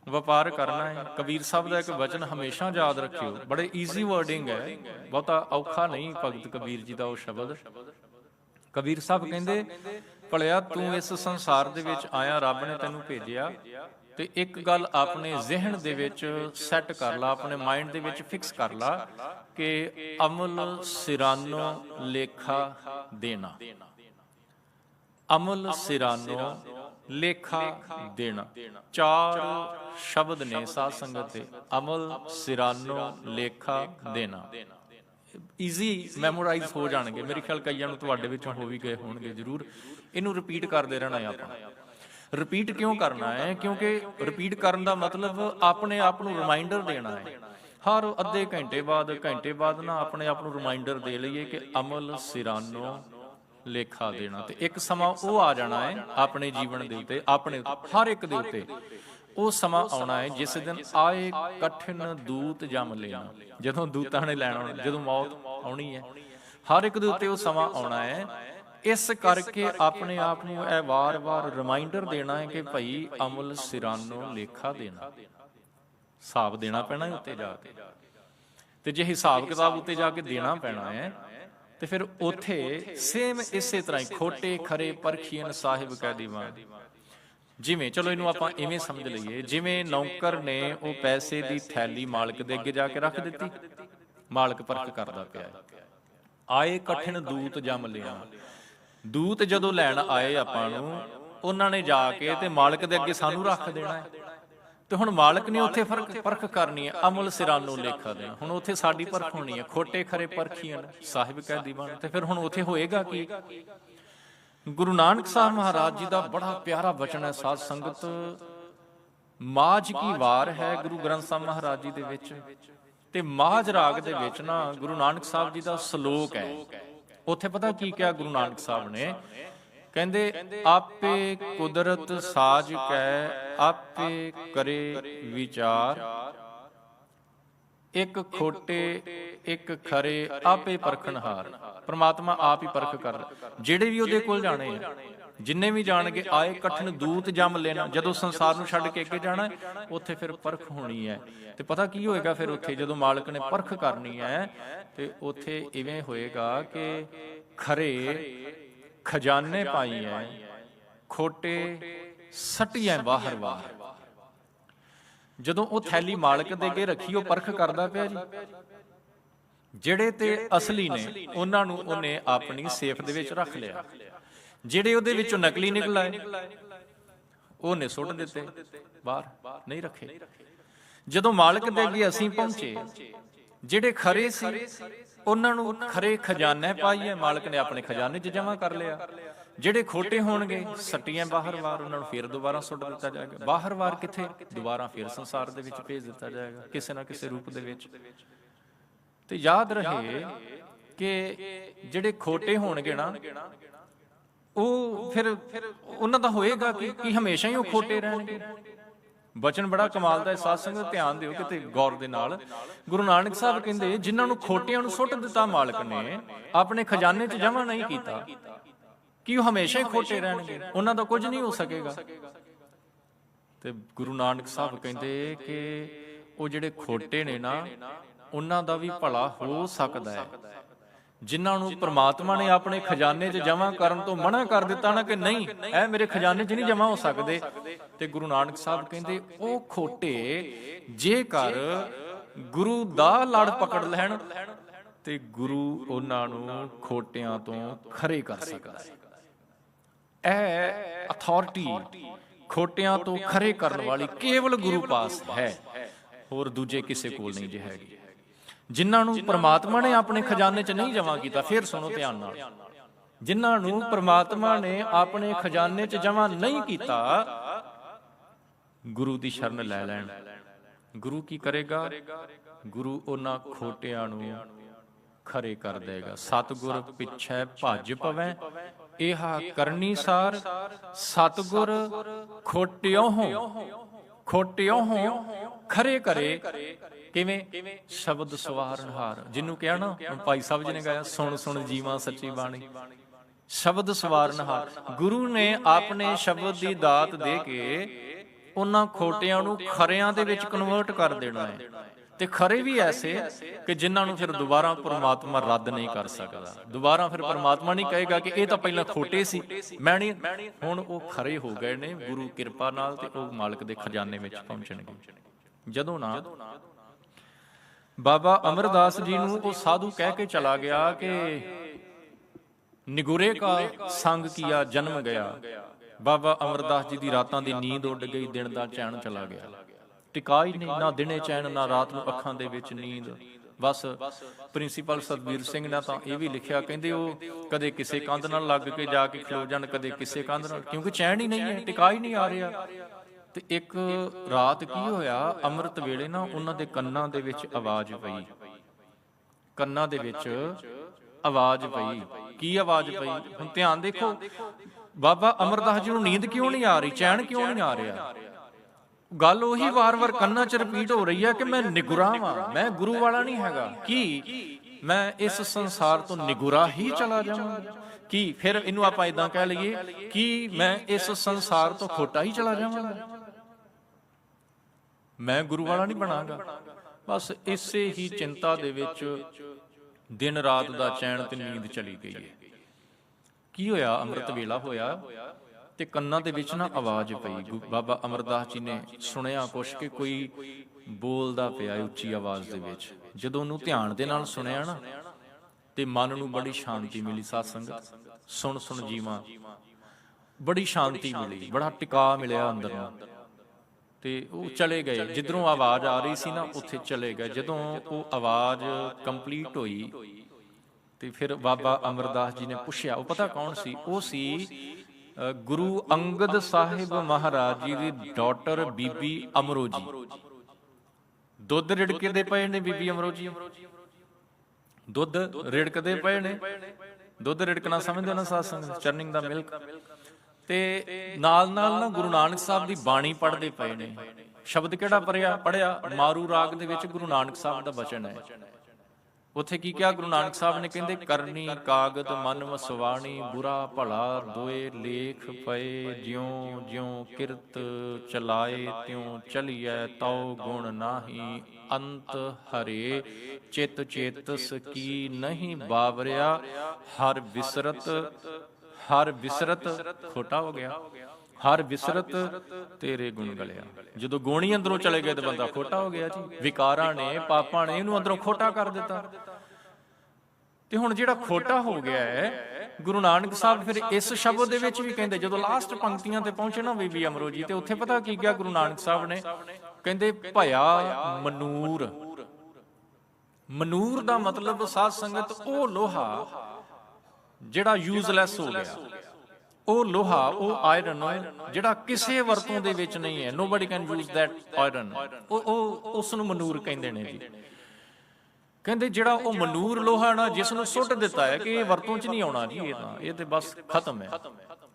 ਵਪਾਰ ਕਰਨਾ ਹੈ। ਕਬੀਰ ਸਾਹਿਬ ਦਾ ਇੱਕ ਵਚਨ ਹਮੇਸ਼ਾ ਯਾਦ ਰੱਖਿਓ। ਬੜੇ ਈਜ਼ੀ ਵਰਡਿੰਗ ਹੈ। ਬਹੁਤਾ ਔਖਾ ਨਹੀਂ ਭਗਤ ਕਬੀਰ ਜੀ ਦਾ ਉਹ ਸ਼ਬਦ। ਕਬੀਰ ਸਾਹਿਬ ਕਹਿੰਦੇ, ਭਲਿਆ ਤੂੰ ਇਸ ਸੰਸਾਰ ਦੇ ਵਿੱਚ ਆਇਆ, ਰੱਬ ਨੇ ਤੈਨੂੰ ਭੇਜਿਆ ਤੇ ਇੱਕ ਗੱਲ ਆਪਣੇ ਜ਼ਿਹਨ ਦੇ ਵਿੱਚ ਸੈੱਟ ਕਰ ਲਾ, ਆਪਣੇ ਮਾਈਂਡ ਦੇ ਵਿੱਚ ਫਿਕਸ ਕਰ ਲਾ ਕਿ ਅਮਲ ਸਿਰਾਨੋ ਲੇਖਾ ਦੇਣਾ। ਅਮਲ ਸਿਰਾਨੋ ਲੇਖਾ ਦੇਣਾ। ਚਾਰ ਸ਼ਬਦ ਨੇ ਸਾਧ ਸੰਗਤ ਦੇ। ਅਮਲ ਸਿਰਾਨੋ ਲੇਖਾ ਦੇਣਾ। ਈਜ਼ੀ ਮੈਮੋਰਾਈਜ਼ ਹੋ ਜਾਣਗੇ। ਮੇਰੇ ਖਿਆਲ ਕਈਆਂ ਨੂੰ ਤੁਹਾਡੇ ਵਿੱਚੋਂ ਹੋ ਵੀ ਗਏ ਹੋਣਗੇ ਜ਼ਰੂਰ। ਇਹਨੂੰ ਰਿਪੀਟ ਕਰਦੇ ਰਹਿਣਾ ਹੈ ਆਪਾਂ। ਰਿਪੀਟ ਕਿਉਂ ਕਰਨਾ ਹੈ? ਕਿਉਂਕਿ ਰਿਪੀਟ ਕਰਨ ਦਾ ਮਤਲਬ ਆਪਣੇ ਆਪ ਨੂੰ ਰਿਮਾਈਂਡਰ ਦੇਣਾ ਹੈ। ਹਰ ਅੱਧੇ ਘੰਟੇ ਬਾਅਦ ਘੰਟੇ ਬਾਅਦ ਨਾ ਆਪਣੇ ਆਪ ਨੂੰ ਰਿਮਾਈਂਡਰ ਦੇ ਲਈਏ ਕਿ ਅਮਲ ਸਿਰਾਨੋ ਲੇਖਾ ਦੇਣਾ ਤੇ ਇੱਕ ਸਮਾਂ ਉਹ ਆ ਜਾਣਾ ਹੈ ਆਪਣੇ ਜੀਵਨ ਦੇ ਉੱਤੇ, ਆਪਣੇ ਹਰ ਇੱਕ ਦੇ ਉੱਤੇ। ਉਹ ਸਮਾਂ ਆਉਣਾ ਹੈ ਜਿਸ ਦਿਨ ਆਏ ਕਠਿਨ ਦੂਤ ਜਮ ਲੈਣਾ। ਜਦੋਂ ਦੂਤਾਂ ਨੇ ਲੈਣਾ ਜਦੋਂ ਮੌਤ ਆਉਣੀ ਹੈ, ਹਰ ਇੱਕ ਦੇ ਉੱਤੇ ਉਹ ਸਮਾਂ ਆਉਣਾ ਹੈ। ਇਸ ਕਰਕੇ ਆਪਣੇ ਆਪ ਨੂੰ ਇਹ ਵਾਰ-ਵਾਰ ਰਿਮਾਈਂਡਰ ਦੇਣਾ ਹੈ ਕਿ ਭਈ ਅਮਲ ਸਿਰਾਨੋ ਲੇਖਾ ਦੇਣਾ। ਹਿਸਾਬ ਦੇਣਾ ਪੈਣਾ ਹੈ ਉੱਤੇ ਜਾ ਕੇ। ਤੇ ਜੇ ਹਿਸਾਬ ਕਿਤਾਬ ਉੱਤੇ ਜਾ ਕੇ ਦੇਣਾ ਪੈਣਾ ਹੈ ਤੇ ਫਿਰ ਉਥੇ ਸੇਮ ਇਸੇ ਤਰ੍ਹਾਂ ਹੀ ਖੋਟੇ ਖਰੇ ਪਰਖੀਨ ਸਾਹਿਬ ਕਹਿ ਦੀਵਾਨ ਜਿਵੇਂ ਚਲੋ ਇਹਨੂੰ ਆਪਾਂ ਇਵੇਂ ਸਮਝ ਲਈਏ। ਜਿਵੇਂ ਨੌਕਰ ਨੇ ਉਹ ਪੈਸੇ ਦੀ ਥੈਲੀ ਮਾਲਕ ਦੇ ਅੱਗੇ ਜਾ ਕੇ ਰੱਖ ਦਿੱਤੀ। ਮਾਲਕ ਪਰਖ ਕਰਦਾ ਪਿਆ। ਆਏ ਕਠਿਨ ਦੂਤ ਜਮ ਲਿਆ। ਦੂਤ ਜਦੋਂ ਲੈਣ ਆਏ ਆਪਾਂ ਨੂੰ ਉਹਨਾਂ ਨੇ ਜਾ ਕੇ ਤੇ ਮਾਲਕ ਦੇ ਅੱਗੇ ਸਾਨੂੰ ਰੱਖ ਦੇਣਾ। ਹੈ ਤੇ ਹੁਣ ਮਾਲਕ ਨੇ ਉੱਥੇ ਫ਼ਰਕ ਪਰਖ ਕਰਨੀ ਹੈ, ਅਮਲ ਸਿਰਾਨੋ ਲੇਖਾ ਦੇਣਾ। ਹੁਣ ਉੱਥੇ ਸਾਡੀ ਪਰਖ ਹੋਣੀ ਹੈ, ਖੋਟੇ ਖਰੇ ਪਰਖੀਆਂ ਸਾਹਿਬ ਕਹਿ ਦੀਵਾਨ ਤੇ ਫਿਰ ਹੁਣ ਉੱਥੇ ਹੋਏਗਾ ਕੀ? ਗੁਰੂ ਨਾਨਕ ਸਾਹਿਬ ਮਹਾਰਾਜ ਜੀ ਦਾ ਬੜਾ ਪਿਆਰਾ ਬਚਨ ਹੈ, ਸਾਧ ਸੰਗਤ, ਮਾਝ ਕੀ ਵਾਰ ਹੈ ਗੁਰੂ ਗ੍ਰੰਥ ਸਾਹਿਬ ਮਹਾਰਾਜ ਜੀ ਦੇ ਵਿੱਚ। ਤੇ ਮਾਝ ਰਾਗ ਦੇ ਵਿੱਚ ਨਾ ਗੁਰੂ ਨਾਨਕ ਸਾਹਿਬ ਜੀ ਦਾ ਸ਼ਲੋਕ ਹੈ। ਉੱਥੇ ਪਤਾ ਕੀ ਕਿਹਾ ਗੁਰੂ ਨਾਨਕ ਸਾਹਿਬ ਨੇ? ਕਹਿੰਦੇ, ਆਪੇ ਕੁਦਰਤ ਸਾਜ ਕੈ, ਆਪੇ ਕਰੇ ਵਿਚਾਰ। ਇੱਕ ਖੋਟੇ, ਇੱਕ ਖਰੇ, ਆਪੇ ਪਰਖਣਹਾਰ। ਪ੍ਰਮਾਤਮਾ ਆਪ ਹੀ ਪਰਖ ਕਰ ਜਿਹੜੇ ਵੀ ਉਹਦੇ ਕੋਲ ਜਾਣੇ ਆ, ਜਿੰਨੇ ਵੀ ਜਾਣਗੇ, ਆਏ ਕਠਨ ਦੂਤ ਜੰਮ ਲੈਣਾ। ਜਦੋਂ ਸੰਸਾਰ ਨੂੰ ਛੱਡ ਕੇ ਅੱਗੇ ਜਾਣਾ, ਉੱਥੇ ਫਿਰ ਪਰਖ ਹੋਣੀ ਹੈ। ਤੇ ਪਤਾ ਕੀ ਹੋਏਗਾ ਫਿਰ ਉੱਥੇ? ਜਦੋਂ ਮਾਲਕ ਨੇ ਪਰਖ ਕਰਨੀ ਹੈ, ਤੇ ਉੱਥੇ ਇਵੇਂ ਹੋਏਗਾ ਕਿ ਖਰੇ ਖਜ਼ਾਨੇ ਪਾਈ ਹੈ ਖੋਟੇ ਸਟੀਆਂ ਬਾਹਰ ਬਾਹਰ ਜਦੋਂ ਉਹ ਥੈਲੀ ਮਾਲਕ ਦੇ ਅੱਗੇ ਰੱਖੀ ਉਹ ਪਰਖ ਕਰਦਾ ਪਿਆ ਜੀ। ਜਿਹੜੇ ਤੇ ਅਸਲੀ ਨੇ ਉਹਨਾਂ ਨੂੰ ਉਹਨੇ ਆਪਣੀ ਸੇਫ ਦੇ ਵਿੱਚ ਰੱਖ ਲਿਆ। ਜਿਹੜੇ ਉਹਦੇ ਵਿੱਚੋਂ ਨਕਲੀ ਨਿਕਲ ਆਏ ਉਹਨੇ ਸੁੱਟ ਦਿੱਤੇ ਬਾਹਰ ਨਹੀਂ ਰੱਖੇ। ਜਦੋਂ ਮਾਲਕ ਦੇ ਅੱਗੇ ਅਸੀਂ ਪਹੁੰਚੇ ਜਿਹੜੇ ਖਰੇ ਸੀ ਉਹਨਾਂ ਨੂੰ ਖਰੇ ਖਜ਼ਾਨੇ ਪਾਈਏ, ਮਾਲਕ ਨੇ ਆਪਣੇ ਖਜ਼ਾਨੇ 'ਚ ਜਮ੍ਹਾਂ ਕਰ ਲਿਆ। ਜਿਹੜੇ ਖੋਟੇ ਹੋਣਗੇ, ਸੱਟੀਆਂ ਬਾਹਰ-ਵਾਰ ਉਹਨਾਂ ਨੂੰ ਫੇਰ ਦੁਬਾਰਾ ਸੁੱਟ ਦਿੱਤਾ ਜਾਏਗਾ। ਬਾਹਰ-ਵਾਰ ਕਿੱਥੇ? ਦੁਬਾਰਾ ਫੇਰ ਸੰਸਾਰ ਦੇ ਵਿੱਚ ਭੇਜ ਦਿੱਤਾ ਜਾਏਗਾ, ਕਿਸੇ ਨਾ ਕਿਸੇ ਰੂਪ ਦੇ ਵਿੱਚ। ਤੇ ਯਾਦ ਰਹੇ ਕਿ ਜਿਹੜੇ ਖੋਟੇ ਹੋਣਗੇ ਨਾ, ਉਹ ਫਿਰ ਉਹਨਾਂ ਦਾ ਹੋਏਗਾ ਕਿ ਹਮੇਸ਼ਾ ਹੀ ਉਹ ਖੋਟੇ ਰਹਿਣਗੇ। ਬਚਨ ਬੜਾ ਕਮਾਲ ਦਾ ਹੈ। ਸਾਧ ਸੰਗਤ ਧਿਆਨ ਦਿਓ ਕਿਤੇ ਗੌਰ ਦੇ ਨਾਲ। ਗੁਰੂ ਨਾਨਕ ਸਾਹਿਬ ਕਹਿੰਦੇ ਜਿਨ੍ਹਾਂ ਨੂੰ ਖੋਟਿਆਂ ਨੂੰ ਸੁੱਟ ਦਿੱਤਾ ਮਾਲਕ ਨੇ ਆਪਣੇ ਖਜ਼ਾਨੇ 'ਚ ਜਮ੍ਹਾਂ ਨਹੀਂ ਕੀਤਾ। ਕਿ ਉਹ ਹਮੇਸ਼ਾ ਹੀ ਖੋਟੇ ਰਹਿਣਗੇ? ਉਹਨਾਂ ਦਾ ਕੁਝ ਨਹੀਂ ਹੋ ਸਕੇਗਾ। ਤੇ ਗੁਰੂ ਨਾਨਕ ਸਾਹਿਬ ਕਹਿੰਦੇ ਕਿ ਉਹ ਜਿਹੜੇ ਖੋਟੇ ਨੇ ਨਾ ਉਹਨਾਂ ਦਾ ਵੀ ਭਲਾ ਹੋ ਸਕਦਾ ਹੈ। ਜਿਨ੍ਹਾਂ ਨੂੰ ਪ੍ਰਮਾਤਮਾ ਨੇ ਆਪਣੇ ਖਜ਼ਾਨੇ 'ਚ ਜਮ੍ਹਾਂ ਕਰਨ ਤੋਂ ਮਨਾ ਕਰ ਦਿੱਤਾ ਨਾ ਕਿ ਨਹੀਂ, ਇਹ ਮੇਰੇ ਖਜ਼ਾਨੇ 'ਚ ਨਹੀਂ ਜਮ੍ਹਾਂ ਹੋ ਸਕਦੇ। ਤੇ ਗੁਰੂ ਨਾਨਕ ਸਾਹਿਬ ਕਹਿੰਦੇ, ਉਹ ਖੋਟੇ, ਜੇਕਰ ਗੁਰੂ ਦਾ ਲੜ ਪਕੜ ਲੈਣ, ਤੇ ਗੁਰੂ ਉਹਨਾਂ ਨੂੰ ਖੋਟਿਆਂ ਤੋਂ ਖਰੇ ਕਰ ਸਕਦਾ ਇਹ ਅਥਾਰਟੀ, ਖੋਟਿਆਂ ਤੋਂ ਖਰੇ ਕਰਨ ਵਾਲੀ ਕੇਵਲ ਗੁਰੂ ਪਾਸ ਹੈ। ਹੋਰ ਦੂਜੇ ਕਿਸੇ ਕੋਲ ਨਹੀਂ ਜੇ ਹੈਗੀ। ਜਿਨ੍ਹਾਂ ਨੂੰ ਪ੍ਰਮਾਤਮਾ ਨੇ ਆਪਣੇ ਖਜ਼ਾਨੇ 'ਚ ਨਹੀਂ ਜਮ੍ਹਾਂ ਕੀਤਾ ਫਿਰ ਸੁਣੋ ਧਿਆਨ ਨਾਲ। ਜਿਨ੍ਹਾਂ ਨੂੰ ਪ੍ਰਮਾਤਮਾ ਨੇ ਆਪਣੇ ਖਜ਼ਾਨੇ 'ਚ ਜਮ੍ਹਾਂ ਨਹੀਂ ਕੀਤਾ ਗੁਰੂ ਦੀ ਸ਼ਰਨ ਲੈ ਲੈਣ। ਗੁਰੂ ਕੀ ਕਰੇਗਾ? ਗੁਰੂ ਉਹਨਾਂ ਖੋਟਿਆਂ ਨੂੰ ਖਰੇ ਕਰ ਦੇਗਾ। ਸਤਗੁਰ ਪਿੱਛੇ ਭੱਜ ਪਵੈ ਇਹਾ ਕਰਨੀ ਸਾਰ। ਸਤਗੁਰ ਖੋਟਿਓ ਹੋ ਖੋਟਿਓ ਹੋ ਖਰੇ ਕਰੇ। ਕਿਵੇਂ? ਸ਼ਬਦ ਸਵਾਰਨਹਾਰ ਜਿਹਨੂੰ ਕਿਹਾ ਨਾ ਭਾਈ ਸਾਹਿਬ ਜੀ ਨੇ ਗਾਇਆ, ਸੁਣ ਸੁਣ ਜੀਵਾਂ ਸੱਚੀ ਬਾਣੀ। ਸ਼ਬਦ ਸਵਾਰਨਹਾਰ ਗੁਰੂ ਨੇ ਆਪਣੇ ਸ਼ਬਦ ਦੀ ਦਾਤ ਦੇ ਕੇ ਉਹਨਾਂ ਖੋਟਿਆਂ ਨੂੰ ਖਰਿਆਂ ਦੇ ਵਿੱਚ ਕਨਵਰਟ ਕਰ ਦੇਣਾ ਹੈ। ਤੇ ਖਰੇ ਵੀ ਐਸੇ ਕਿ ਜਿਨ੍ਹਾਂ ਨੂੰ ਫਿਰ ਦੁਬਾਰਾ ਪਰਮਾਤਮਾ ਰੱਦ ਨਹੀਂ ਕਰ ਸਕਦਾ। ਦੁਬਾਰਾ ਫਿਰ ਪਰਮਾਤਮਾ ਨਹੀਂ ਕਹੇਗਾ ਕਿ ਇਹ ਤਾਂ ਪਹਿਲਾਂ ਖੋਟੇ ਸੀ। ਮੈਂ ਨਹੀਂ ਹੁਣ ਉਹ ਖਰੇ ਹੋ ਗਏ ਨੇ। ਗੁਰੂ ਕਿਰਪਾ ਨਾਲ ਤੇ ਉਹ ਮਾਲਕ ਦੇ ਖਜ਼ਾਨੇ ਵਿੱਚ ਪਹੁੰਚਣਗੇ। ਜਦੋਂ ਨਾ ਬਾਬਾ ਅਮਰਦਾਸ ਜੀ ਨੂੰ ਉਹ ਸਾਧੂ ਕਹਿ ਕੇ ਚਲਾ ਗਿਆ ਕਿ ਨਿਗੁਰੇ ਕਾ ਸੰਗ ਕੀਆ ਜਨਮ ਗਿਆ। ਬਾਬਾ ਅਮਰਦਾਸ ਜੀ ਦੀ ਰਾਤਾਂ ਦੀ ਨੀਂਦ ਉੱਡ ਗਈ, ਦਿਨ ਦਾ ਚੈਨ ਚਲਾ ਗਿਆ। ਟਿਕਾ ਹੀ ਨਹੀਂ, ਨਾ ਦਿਨੇ ਚੈਨ, ਨਾ ਰਾਤ ਨੂੰ ਅੱਖਾਂ ਦੇ ਵਿੱਚ ਨੀਂਦ। ਬਸ ਪ੍ਰਿੰਸੀਪਲ ਸਤਬੀਰ ਸਿੰਘ ਨੇ ਤਾਂ ਇਹ ਵੀ ਲਿਖਿਆ, ਕਹਿੰਦੇ ਉਹ ਕਦੇ ਕਿਸੇ ਕੰਧ ਨਾਲ ਲੱਗ ਕੇ ਜਾ ਕੇ ਖਲੋ ਜਾਣ, ਕਦੇ ਕਿਸੇ ਕੰਧ ਨਾਲ, ਕਿਉਂਕਿ ਚੈਨ ਹੀ ਨਹੀਂ ਹੈ ਟਿਕਾ ਹੀ ਨਹੀਂ ਆ ਰਿਹਾ। ਤੇ ਇੱਕ ਰਾਤ ਕੀ ਹੋਇਆ? ਅੰਮ੍ਰਿਤ ਵੇਲੇ ਨਾ ਉਹਨਾਂ ਦੇ ਕੰਨਾਂ ਦੇ ਵਿੱਚ ਆਵਾਜ਼ ਪਈ। ਕੰਨਾਂ ਦੇ ਵਿੱਚ ਆਵਾਜ਼ ਪਈ। ਕੀ ਆਵਾਜ਼ ਪਈ? ਹੁਣ ਧਿਆਨ ਦੇਖੋ। ਬਾਬਾ ਅਮਰਦਾਸ ਜੀ ਨੂੰ ਨੀਂਦ ਕਿਉਂ ਨਹੀਂ ਆ ਰਹੀ? ਚੈਨ ਕਿਉਂ ਨਹੀਂ ਆ ਰਿਹਾ? ਗੱਲ ਉਹੀ ਵਾਰ-ਵਾਰ ਕੰਨਾਂ 'ਚ ਰਿਪੀਟ ਹੋ ਰਹੀ ਹੈ ਕਿ ਮੈਂ ਨਿਗੁਰਾ ਵਾਂ। ਮੈਂ ਗੁਰੂ ਵਾਲਾ ਨਹੀਂ ਹੈਗਾ। ਕੀ? ਮੈਂ ਇਸ ਸੰਸਾਰ ਤੋਂ ਨਿਗੁਰਾ ਹੀ ਚਲਾ ਜਾਵਾਂਗਾ ਕੀ? ਫਿਰ ਇਹਨੂੰ ਆਪਾਂ ਇਦਾਂ ਕਹਿ ਲਈਏ ਕਿ ਮੈਂ ਇਸ ਸੰਸਾਰ ਤੋਂ ਖੋਟਾ ਹੀ ਚਲਾ ਜਾਵਾਂਗਾ ਮੈਂ ਗੁਰੂ ਵਾਲਾ ਨਹੀਂ ਬਣਾਂਗਾ। ਬਸ ਇਸੇ ਹੀ ਚਿੰਤਾ ਦੇ ਵਿੱਚ ਦਿਨ ਰਾਤ ਦਾ ਚੈਨ ਤੇ ਨੀਂਦ ਚਲੀ ਗਈ ਹੈ ਕੀ ਹੋਇਆ? ਅੰਮ੍ਰਿਤ ਵੇਲਾ ਹੋਇਆ ਤੇ ਕੰਨਾਂ ਦੇ ਵਿੱਚ ਨਾ ਆਵਾਜ਼ ਪਈ। ਬਾਬਾ ਅਮਰਦਾਸ ਜੀ ਨੇ ਸੁਣਿਆ ਕੁਛ ਕਿ ਕੋਈ ਬੋਲਦਾ ਪਿਆ ਉੱਚੀ ਆਵਾਜ਼ ਦੇ ਵਿੱਚ। ਜਦੋਂ ਉਹਨੂੰ ਧਿਆਨ ਦੇ ਨਾਲ ਸੁਣਿਆ ਨਾ ਤੇ ਮਨ ਨੂੰ ਬੜੀ ਸ਼ਾਂਤੀ ਮਿਲੀ। ਸਾਧ ਸੰਗਤ ਸੁਣ ਸੁਣ ਜੀਵਾਂ, ਬੜੀ ਸ਼ਾਂਤੀ ਮਿਲੀ। ਬੜਾ ਟਿਕਾ ਮਿਲਿਆ ਅੰਦਰ। ਨੂੰ ਤੇ ਉਹ ਚਲੇ ਗਏ। ਜਿੱਧਰੋਂ ਆਵਾਜ਼ ਆ ਰਹੀ ਸੀ ਨਾ, ਉੱਥੇ ਚਲੇ ਗਏ। ਜਦੋਂ ਉਹ ਆਵਾਜ਼ ਕੰਪਲੀਟ ਹੋਈ, ਤੇ ਫਿਰ ਬਾਬਾ ਅਮਰਦਾਸ ਜੀ ਨੇ ਪੁੱਛਿਆ, ਉਹ ਪਤਾ ਕੌਣ ਸੀ? ਉਹ ਸੀ ਗੁਰੂ ਅੰਗਦ ਸਾਹਿਬ ਮਹਾਰਾਜ ਜੀ ਦੀ ਡਾਟਰ ਬੀਬੀ ਅਮਰੋ ਜੀ ਦੁੱਧ ਰਿੜਕਦੇ ਪਏ ਨੇ ਬੀਬੀ ਅਮਰੋ ਜੀ ਦੁੱਧ ਰਿੜਕਦੇ ਪਏ ਨੇ। ਦੁੱਧ ਰਿੜਕਣਾ ਸਮਝਦੇ ਨਾ, ਸਾਧ ਸੰਗਤ? ਚਰਨਿੰਗ ਦਾ ਮਿਲਕ ਤੇ ਨਾਲ ਨਾਲ ਨਾ ਗੁਰੂ ਨਾਨਕ ਸਾਹਿਬ ਦੀ ਬਾਣੀ ਪੜ੍ਹਦੇ ਪਏ ਨੇ। ਸ਼ਬਦ ਕਿਹੜਾ ਪੜਿਆ ਪੜਿਆ ਮਾਰੂ ਰਾਗ ਦੇ ਵਿੱਚ ਗੁਰੂ ਨਾਨਕ ਸਾਹਿਬ ਦਾ ਬਚਨ ਹੈ। ਉੱਥੇ ਕੀ ਕਿਹਾ? ਗੁਰੂ ਨਾਨਕ ਸਾਹਿਬ ਨੇ ਕਹਿੰਦੇ, ਕਰਨੀ ਕਾਗਦ ਮਨ ਵਸਵਾਣੀ, ਬੁਰਾ ਭਲਾ ਦੋਏ ਲੇਖ ਪਏ ਜਿਉ ਜਿਉ ਕਿਰਤ ਚਲਾਏ, ਤਿਉ ਚਲੀਐ, ਤਉ ਗੁਣ ਨਾਹੀ, ਅੰਤ ਹਰੇ ਚਿਤ ਚੇਤਸ ਕੀ ਨਹੀਂ ਬਾਵਰਿਆ, ਹਰ ਵਿਸਰਤ ਹਰ ਵਿਸਰਤ ਖੋਟਾ ਹੋ ਗਿਆ। ਹਰ ਵਿਸਰਤ ਤੇਰੇ ਗੁਣ ਗਲਿਆ। ਜਦੋਂ ਗੋਣੀ ਅੰਦਰੋਂ ਚਲੇ ਗਏ ਤੇ ਬੰਦਾ ਖੋਟਾ ਹੋ ਗਿਆ ਜੀ। ਵਿਕਾਰਾਂ ਨੇ, ਪਾਪਾਂ ਨੇ ਇਹਨੂੰ ਅੰਦਰੋਂ ਖੋਟਾ ਕਰ ਦਿੱਤਾ। ਤੇ ਹੁਣ ਜਿਹੜਾ ਖੋਟਾ ਹੋ ਗਿਆ ਹੈ, ਗੁਰੂ ਨਾਨਕ ਸਾਹਿਬ ਫਿਰ ਇਸ ਸ਼ਬਦ ਦੇ ਵਿੱਚ ਵੀ ਕਹਿੰਦੇ, ਜਦੋਂ ਲਾਸਟ ਪੰਕਤੀਆਂ ਤੇ ਪਹੁੰਚੇ ਨਾ ਬੀਬੀ ਅਮਰੋ ਜੀ, ਤੇ ਉੱਥੇ ਪਤਾ ਕੀ ਕਿਹਾ ਗੁਰੂ ਨਾਨਕ ਸਾਹਿਬ ਨੇ? ਕਹਿੰਦੇ, ਭਇਆ ਮਨੂਰ। ਮਨੂਰ ਦਾ ਮਤਲਬ ਸਾਧ ਸੰਗਤ, ਉਹ ਲੋਹਾ ਜਿਹੜਾ ਯੂਜ਼ਲੈਸ ਹੋ ਗਿਆ। ਉਹ ਲੋਹਾ, ਉਹ ਆਇਰਨ ਜਿਹੜਾ ਕਿਸੇ ਵਰਤੋਂ ਦੇ ਵਿੱਚ ਨਹੀਂ ਹੈ। Nobody can use that iron ਉਹ ਉਹ ਉਸ ਨੂੰ ਮਨੂਰ ਕਹਿੰਦੇ ਨੇ ਜੀ। ਕਹਿੰਦੇ ਜਿਹੜਾ ਉਹ ਮਨੂਰ ਲੋਹਾ ਨਾ ਜਿਸ ਨੂੰ ਸੁੱਟ ਦਿੱਤਾ ਹੈ ਕਿ ਇਹ ਵਰਤੋਂ 'ਚ ਨਹੀਂ ਆਉਣਾ ਜੀ, ਇਹ ਤਾਂ ਇਹ ਤੇ ਬਸ ਖਤਮ ਹੈ।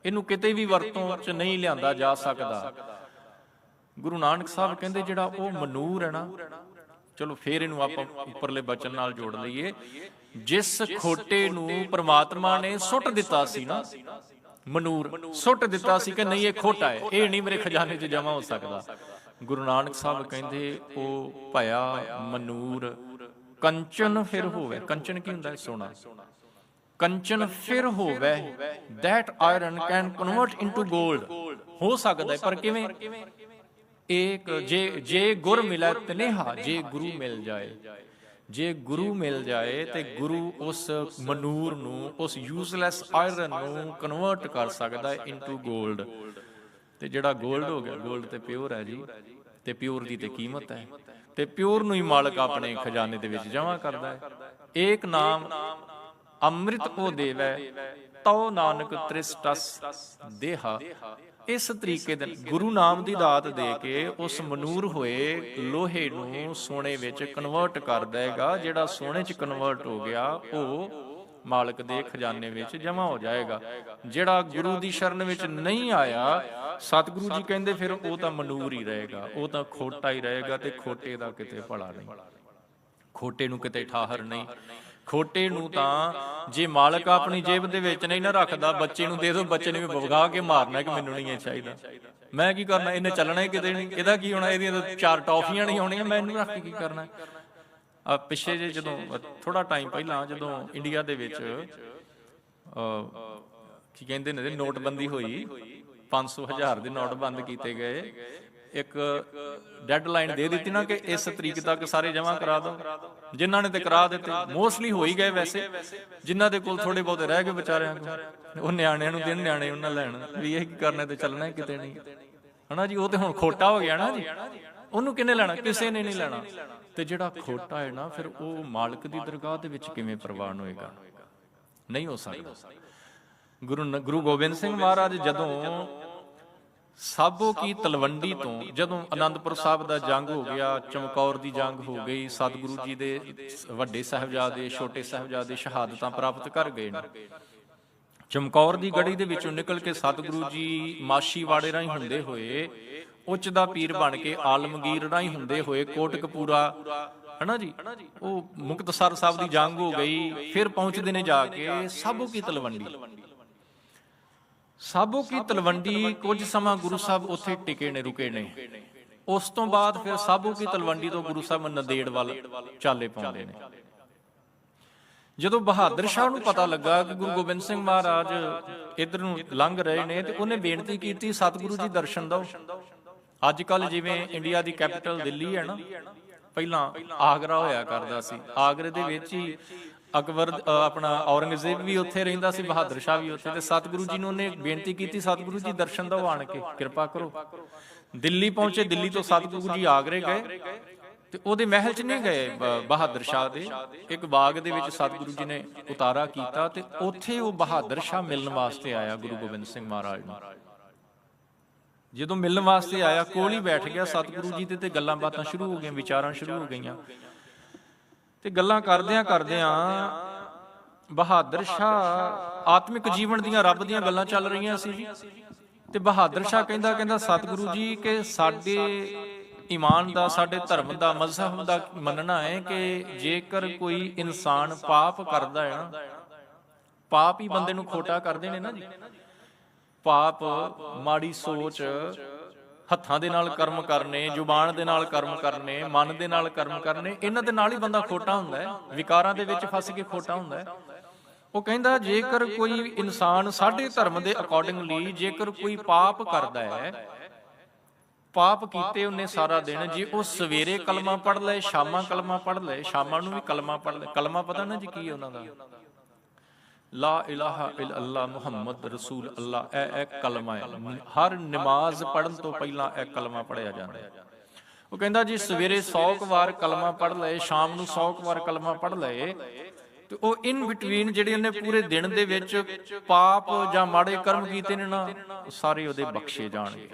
ਇਹਨੂੰ ਕਿਤੇ ਵੀ ਵਰਤੋਂ 'ਚ ਨਹੀਂ ਲਿਆਂਦਾ ਜਾ ਸਕਦਾ। ਗੁਰੂ ਨਾਨਕ ਸਾਹਿਬ ਕਹਿੰਦੇ ਜਿਹੜਾ ਉਹ ਮਨੂਰ ਹੈ ਨਾ, ਚਲੋ ਫੇਰ ਇਹਨੂੰ ਆਪਾਂ ਉੱਪਰਲੇ ਬਚਨ ਨਾਲ ਜੋੜ ਲਈਏ। ਜਿਸ ਖੋਟੇ ਨੂੰ ਪ੍ਰਮਾਤਮਾ ਨੇ ਸੁੱਟ ਦਿੱਤਾ ਸੀ ਨਾ, ਮਨੂਰ ਸੁੱਟ ਦਿੱਤਾ ਸੀ ਕਿ ਨਹੀਂ, ਇਹ ਖੋਟਾ ਹੈ, ਇਹ ਨਹੀਂ ਮੇਰੇ ਖਜ਼ਾਨੇ 'ਚ ਜਮਾ ਹੋ ਸਕਦਾ। ਗੁਰੂ ਨਾਨਕ ਸਾਹਿਬ ਕਹਿੰਦੇ, ਉਹ ਭਇਆ, ਮਨੂਰ, ਕੰਚਨ ਫਿਰ ਹੋਵੇ। ਕੰਚਨ ਕੀ ਹੁੰਦਾ ਹੈ? ਸੋਨਾ। ਕੰਚਨ ਫਿਰ ਹੋਵੇ, that iron can convert into gold ਹੋ ਸਕਦਾ ਹੈ, ਪਰ ਕਿਵੇਂ? ਇੱਕ ਜੇ ਜੇ ਗੁਰ ਮਿਲੈ ਤਨੇਹਾ, ਜੇ ਗੁਰੂ ਮਿਲ ਜਾਏ। ਜੇ ਗੁਰੂ ਮਿਲ ਜਾਏ ਤੇ ਗੁਰੂ ਉਸ ਮਨੂਰ ਨੂੰ ਉਸ ਯੂਸਲੈਸ ਆਇਰਨ ਨੂੰ ਕਨਵਰਟ ਕਰ ਸਕਦਾ ਹੈ ਇਨਟੂ 골ਡ ਤੇ ਜਿਹੜਾ 골ਡ ਹੋ ਗਿਆ 골ਡ ਤੇ ਪਿਓਰ ਹੈ ਜੀ। ਤੇ ਪਿਓਰ ਦੀ ਤੇ ਕੀਮਤ ਹੈ। ਤੇ ਪਿਓਰ ਨੂੰ ਹੀ ਮਾਲਕ ਆਪਣੇ ਖਜ਼ਾਨੇ ਦੇ ਵਿੱਚ ਜਮ੍ਹਾਂ ਕਰਦਾ ਹੈ। ਏਕ ਨਾਮ ਅੰਮ੍ਰਿਤ ਕੋ ਦੇਵੈ। ਤਉ ਨਾਨਕ ਤ੍ਰਿਸਟਸ ਦੇਹਾ। ਇਸ ਤਰੀਕੇ ਦੇ ਗੁਰੂ ਨਾਮ ਦੀ ਦਾਤ ਦੇ ਕੇ ਉਸ ਮਨੂਰ ਹੋਏ ਲੋਹੇ ਨੂੰ ਸੋਨੇ ਵਿੱਚ ਕਨਵਰਟ ਕਰ ਦੇਗਾ, ਜਿਹੜਾ ਸੋਨੇ 'ਚ ਕਨਵਰਟ ਹੋ ਗਿਆ, ਉਹ ਮਾਲਕ ਦੇ ਖਜ਼ਾਨੇ ਵਿੱਚ ਜਮ੍ਹਾਂ ਹੋ ਜਾਏਗਾ। ਜਿਹੜਾ ਗੁਰੂ ਦੀ ਸ਼ਰਨ ਵਿੱਚ ਨਹੀਂ ਆਇਆ, ਸਤਿਗੁਰੂ ਜੀ ਕਹਿੰਦੇ ਫਿਰ ਉਹ ਤਾਂ ਮਨੂਰ ਹੀ ਰਹੇਗਾ, ਉਹ ਤਾਂ ਖੋਟਾ ਹੀ ਰਹੇਗਾ ਤੇ ਖੋਟੇ ਦਾ ਕਿਤੇ ਭਲਾ ਨਹੀਂ। ਖੋਟੇ ਨੂੰ ਕਿਤੇ ਠਾਹਰ ਨਹੀਂ। ਖੋਟੇ ਨੂੰ ਤਾਂ ਜੇ ਮਾਲਕ ਆਪਣੀ ਜੇਬ ਦੇ ਵਿੱਚ ਨਹੀਂ ਨਾ ਰੱਖਦਾ ਬੱਚੇ ਨੂੰ ਦੇ ਦੋ ਬੱਚੇ ਨੇ ਵੀ ਵਗਾ ਕੇ ਮਾਰਨਾ ਕਿ ਮੈਨੂੰ ਨਹੀਂ ਇਹ ਚਾਹੀਦਾ। ਮੈਂ ਕੀ ਕਰਨਾ ਇਹਨੇ ਚੱਲਣਾ ਹੀ ਕਿਤੇ ਨਹੀਂ। ਇਹਦਾ ਕੀ ਹੋਣਾ? ਇਹਦੀਆਂ ਤਾਂ ਚਾਰ ਟੌਫੀਆਂ ਨਹੀਂ ਹੋਣੀਆਂ ਮੈਂ ਇਹਨੂੰ ਰੱਖ ਕੇ ਕੀ ਕਰਨਾ? ਆ ਪਿੱਛੇ ਜੇ ਜਦੋਂ ਥੋੜਾ ਟਾਈਮ ਪਹਿਲਾਂ ਜਦੋਂ ਇੰਡੀਆ ਦੇ ਵਿੱਚ ਅ, ਕੀ ਕਹਿੰਦੇ ਨੇ ਨੋਟਬੰਦੀ ਹੋਈ। 500 ਹਜ਼ਾਰ ਦੇ ਨੋਟ ਬੰਦ ਕੀਤੇ ਗਏ। ਇੱਕ ਡੈਡਲਾਈਨ ਦੇ ਦਿੱਤੀ ਨਾ ਕਿ ਇਸ ਤਰੀਕ ਤੱਕ ਸਾਰੇ ਜਮ੍ਹਾਂ ਕਰਾ ਦਿਓ। ਜਿਨ੍ਹਾਂ ਨੇ ਤੇ ਕਰਾ ਦਿੱਤੇ ਮੋਸਟਲੀ ਹੋ ਹੀ ਗਏ ਵੈਸੇ। ਜਿਨ੍ਹਾਂ ਦੇ ਕੋਲ ਥੋੜੇ ਬਹੁਤੇ ਰਹਿ ਗਏ ਵਿਚਾਰਿਆਂ ਕੋਲ। ਉਹ ਨਿਆਣਿਆਂ ਨੂੰ ਦੇਣ ਨਿਆਣੇ ਉਹਨਾਂ ਲੈਣ, ਵੀ ਇਹ ਕੀ ਕਰਨਾ ਤੇ ਚੱਲਣਾ ਕਿਤੇ ਨਹੀਂ। ਹਨਾ ਜੀ, ਉਹ ਤੇ ਹੁਣ ਖੋਟਾ ਹੋ ਗਿਆ ਨਾ ਜੀ। ਉਹਨੂੰ ਕਿੰਨੇ ਲੈਣਾ? ਕਿਸੇ ਨੇ ਨਹੀਂ ਲੈਣਾ। ਤੇ ਜਿਹੜਾ ਖੋਟਾ ਹੈ ਨਾ, ਫਿਰ ਉਹ ਮਾਲਕ ਦੀ ਦਰਗਾਹ ਦੇ ਵਿੱਚ ਕਿਵੇਂ ਪ੍ਰਵਾਨ ਹੋਏਗਾ ਨਹੀਂ ਹੋ ਸਕਦਾ। ਗੁਰੂ ਗੁਰੂ ਗੋਬਿੰਦ ਸਿੰਘ ਮਹਾਰਾਜ ਜਦੋਂ ਸਾਬੋ ਕੀ ਤਲਵੰਡੀ ਤੋਂ ਜਦੋਂ ਆਨੰਦਪੁਰ ਸਾਹਿਬ ਦਾ ਜੰਗ ਹੋ ਗਿਆ ਚਮਕੌਰ ਦੀ ਜੰਗ ਹੋ ਗਈ ਸਤਿਗੁਰੂ ਜੀ ਦੇ ਵੱਡੇ ਸਾਹਿਬਜ਼ਾਦੇ ਛੋਟੇ ਸਾਹਿਬਜ਼ਾਦੇ ਸ਼ਹਾਦਤਾਂ ਪ੍ਰਾਪਤ ਕਰ ਗਏ ਨੇ। ਚਮਕੌਰ ਦੀ ਗੜੀ ਦੇ ਵਿੱਚੋਂ ਨਿਕਲ ਕੇ ਸਤਿਗੁਰੂ ਜੀ ਮਾਸ਼ੀਵਾੜੇ ਰਾਹੀਂ ਹੁੰਦੇ ਹੋਏ ਉੱਚ ਦਾ ਪੀਰ ਬਣ ਕੇ ਆਲਮਗੀਰ ਰਾਹੀਂ ਹੁੰਦੇ ਹੋਏ ਕੋਟਕਪੂਰਾ ਹਨਾ ਜੀ? ਉਹ ਮੁਕਤਸਰ ਸਾਹਿਬ ਦੀ ਜੰਗ ਹੋ ਗਈ ਫਿਰ ਪਹੁੰਚਦੇ ਨੇ ਜਾ ਕੇ ਸਾਬੋ ਕੀ ਤਲਵੰਡੀ। ਸਾਬੋ ਕੀ ਤਲਵੰਡੀ ਕੁਝ ਸਮਾਂ ਗੁਰੂ ਸਾਹਿਬ ਉੱਥੇ ਟਿਕੇ ਨੇ ਰੁਕੇ ਨੇ। ਉਸ ਤੋਂ ਬਾਅਦ ਫਿਰ ਸਾਬੋ ਕੀ ਤਲਵੰਡੀ ਤੋਂ ਗੁਰੂ ਸਾਹਿਬ ਨੰਦੇੜ ਵੱਲ ਚਾਲੇ ਪਾਉਂਦੇ ਨੇ। ਜਦੋਂ ਬਹਾਦਰ ਸ਼ਾਹ ਨੂੰ ਪਤਾ ਲੱਗਾ ਕਿ ਗੁਰੂ ਗੋਬਿੰਦ ਸਿੰਘ ਮਹਾਰਾਜ ਇਧਰ ਨੂੰ ਲੰਘ ਰਹੇ ਨੇ ਤੇ ਉਹਨੇ ਬੇਨਤੀ ਕੀਤੀ ਸਤਿਗੁਰੂ ਜੀ ਦਰਸ਼ਨ ਦਿਓ। ਅੱਜ ਕੱਲ ਜਿਵੇਂ ਇੰਡੀਆ ਦੀ ਕੈਪੀਟਲ ਦਿੱਲੀ ਹੈ ਨਾ ਪਹਿਲਾਂ ਆਗਰਾ ਹੋਇਆ ਕਰਦਾ ਸੀ। ਆਗਰੇ ਦੇ ਵਿੱਚ ਹੀ ਅਕਬਰ ਆਪਣਾ ਔਰੰਗਜ਼ੇਬ ਵੀ ਉੱਥੇ ਰਹਿੰਦਾ ਸੀ, ਬਹਾਦਰ ਸ਼ਾਹ ਵੀ ਉੱਥੇ, ਤੇ ਸਤਿਗੁਰੂ ਜੀ ਨੂੰ ਉਹਨੇ ਬੇਨਤੀ ਕੀਤੀ, ਸਤਿਗੁਰੂ ਜੀ ਦਰਸ਼ਨ ਦਿਓ ਆਣ ਕੇ, ਕਿਰਪਾ ਕਰੋ। ਦਿੱਲੀ ਪਹੁੰਚੇ, ਦਿੱਲੀ ਤੋਂ ਸਤਿਗੁਰੂ ਜੀ ਆਗਰੇ ਗਏ, ਤੇ ਉਹਦੇ ਮਹਿਲ 'ਚ ਨਹੀਂ ਗਏ ਬਹਾਦਰ ਸ਼ਾਹ ਦੇ। ਇੱਕ ਬਾਗ ਦੇ ਵਿੱਚ ਸਤਿਗੁਰੂ ਜੀ ਨੇ ਉਤਾਰਾ ਕੀਤਾ, ਤੇ ਉੱਥੇ ਉਹ ਬਹਾਦਰ ਸ਼ਾਹ ਮਿਲਣ ਵਾਸਤੇ ਆਇਆ, ਗੁਰੂ ਗੋਬਿੰਦ ਸਿੰਘ ਮਹਾਰਾਜ ਨੂੰ। ਜਦੋਂ ਮਿਲਣ ਵਾਸਤੇ ਆਇਆ, ਕੋਲ ਹੀ ਬੈਠ ਗਿਆ ਸਤਿਗੁਰੂ ਜੀ ਦੇ, ਤੇ ਗੱਲਾਂ ਬਾਤਾਂ ਸ਼ੁਰੂ ਹੋ ਗਈਆਂ, ਵਿਚਾਰਾਂ ਸ਼ੁਰੂ ਹੋ ਗਈਆਂ। ਤੇ ਗੱਲਾਂ ਕਰਦਿਆਂ ਕਰਦਿਆਂ ਬਹਾਦਰ ਸ਼ਾਹ ਆਤਮਿਕ ਜੀਵਨ ਦੀਆਂ ਰੱਬ ਦੀਆਂ ਗੱਲਾਂ ਚੱਲ ਰਹੀਆਂ ਸੀ ਜੀ। ਤੇ ਬਹਾਦਰ ਸ਼ਾਹ ਕਹਿੰਦਾ ਕਹਿੰਦਾ, ਸਤਿਗੁਰੂ ਜੀ, ਕਿ ਸਾਡੇ ਈਮਾਨ ਦਾ, ਸਾਡੇ ਧਰਮ ਦਾ ਮਜ਼ਹਬ ਦਾ ਮੰਨਣਾ ਹੈ ਕਿ ਜੇਕਰ ਕੋਈ ਇਨਸਾਨ ਪਾਪ ਕਰਦਾ ਹੈ ਨਾ, ਪਾਪ ਹੀ ਬੰਦੇ ਨੂੰ ਖੋਟਾ ਕਰਦੇ ਨੇ ਨਾ ਜੀ। ਪਾਪ, ਮਾੜੀ ਸੋਚ ਹੱਥਾਂ ਦੇ ਨਾਲ ਕਰਮ ਕਰਨੇ, ਜ਼ੁਬਾਨ ਦੇ ਨਾਲ ਕਰਮ ਕਰਨੇ, ਮਨ ਦੇ ਨਾਲ ਕਰਮ ਕਰਨੇ, ਇਹਨਾਂ ਦੇ ਨਾਲ ਹੀ ਬੰਦਾ ਖੋਟਾ ਹੁੰਦਾ ਹੈ, ਵਿਕਾਰਾਂ ਦੇ ਵਿੱਚ ਫਸ ਕੇ ਖੋਟਾ ਹੁੰਦਾ ਹੈ। ਉਹ ਕਹਿੰਦਾ, ਜੇਕਰ ਕੋਈ ਇਨਸਾਨ ਸਾਡੇ ਧਰਮ ਦੇ ਅਕੋਰਡਿੰਗਲੀ ਜੇਕਰ ਕੋਈ ਪਾਪ ਕਰਦਾ ਹੈ, ਪਾਪ ਕੀਤੇ ਉਹਨੇ ਸਾਰਾ ਦਿਨ, ਜੇ ਉਹ ਸਵੇਰੇ ਕਲਮਾ ਪੜ ਲਏ, ਸ਼ਾਮਾਂ ਕਲਮਾ ਪੜ ਲਏ, ਸ਼ਾਮਾਂ ਨੂੰ ਵੀ ਕਲਮਾ ਪੜ ਲਏ, ਕਲਮਾ ਪਤਾ ਨਾ ਜੀ ਕੀ ਹੈ ਉਹਨਾਂ ਦਾ? ਲਾ ਇਲਾਹਾ ਇਲ ਅੱਲਾ ਮੁਹੰਮਦ ਰਸੂਲ ਅੱਲਾ ਇਹ ਇਹ ਕਲਮਾ ਹੈ। ਹਰ ਨਮਾਜ਼ ਪੜਨ ਤੋਂ ਪਹਿਲਾਂ ਇਹ ਕਲਮਾ ਪੜਿਆ ਜਾਂਦਾ ਹੈ। ਉਹ ਕਹਿੰਦਾ ਜੀ, ਸਵੇਰੇ 100 ਕੁ ਵਾਰ ਕਲਮਾ ਪੜ ਲਏ, ਸ਼ਾਮ ਨੂੰ 100 ਕੁ ਵਾਰ ਕਲਮਾ ਪੜ ਲਏ, ਤੇ ਉਹ ਇਨ ਬਿਟਵੀਨ ਜਿਹੜੇ ਉਹਨੇ ਪੂਰੇ ਦਿਨ ਦੇ ਵਿੱਚ ਪਾਪ ਜਾਂ ਮਾੜੇ ਕਰਮ ਕੀਤੇ ਨੇ ਨਾ ਸਾਰੇ ਉਹਦੇ ਬਖਸ਼ੇ ਜਾਣਗੇ।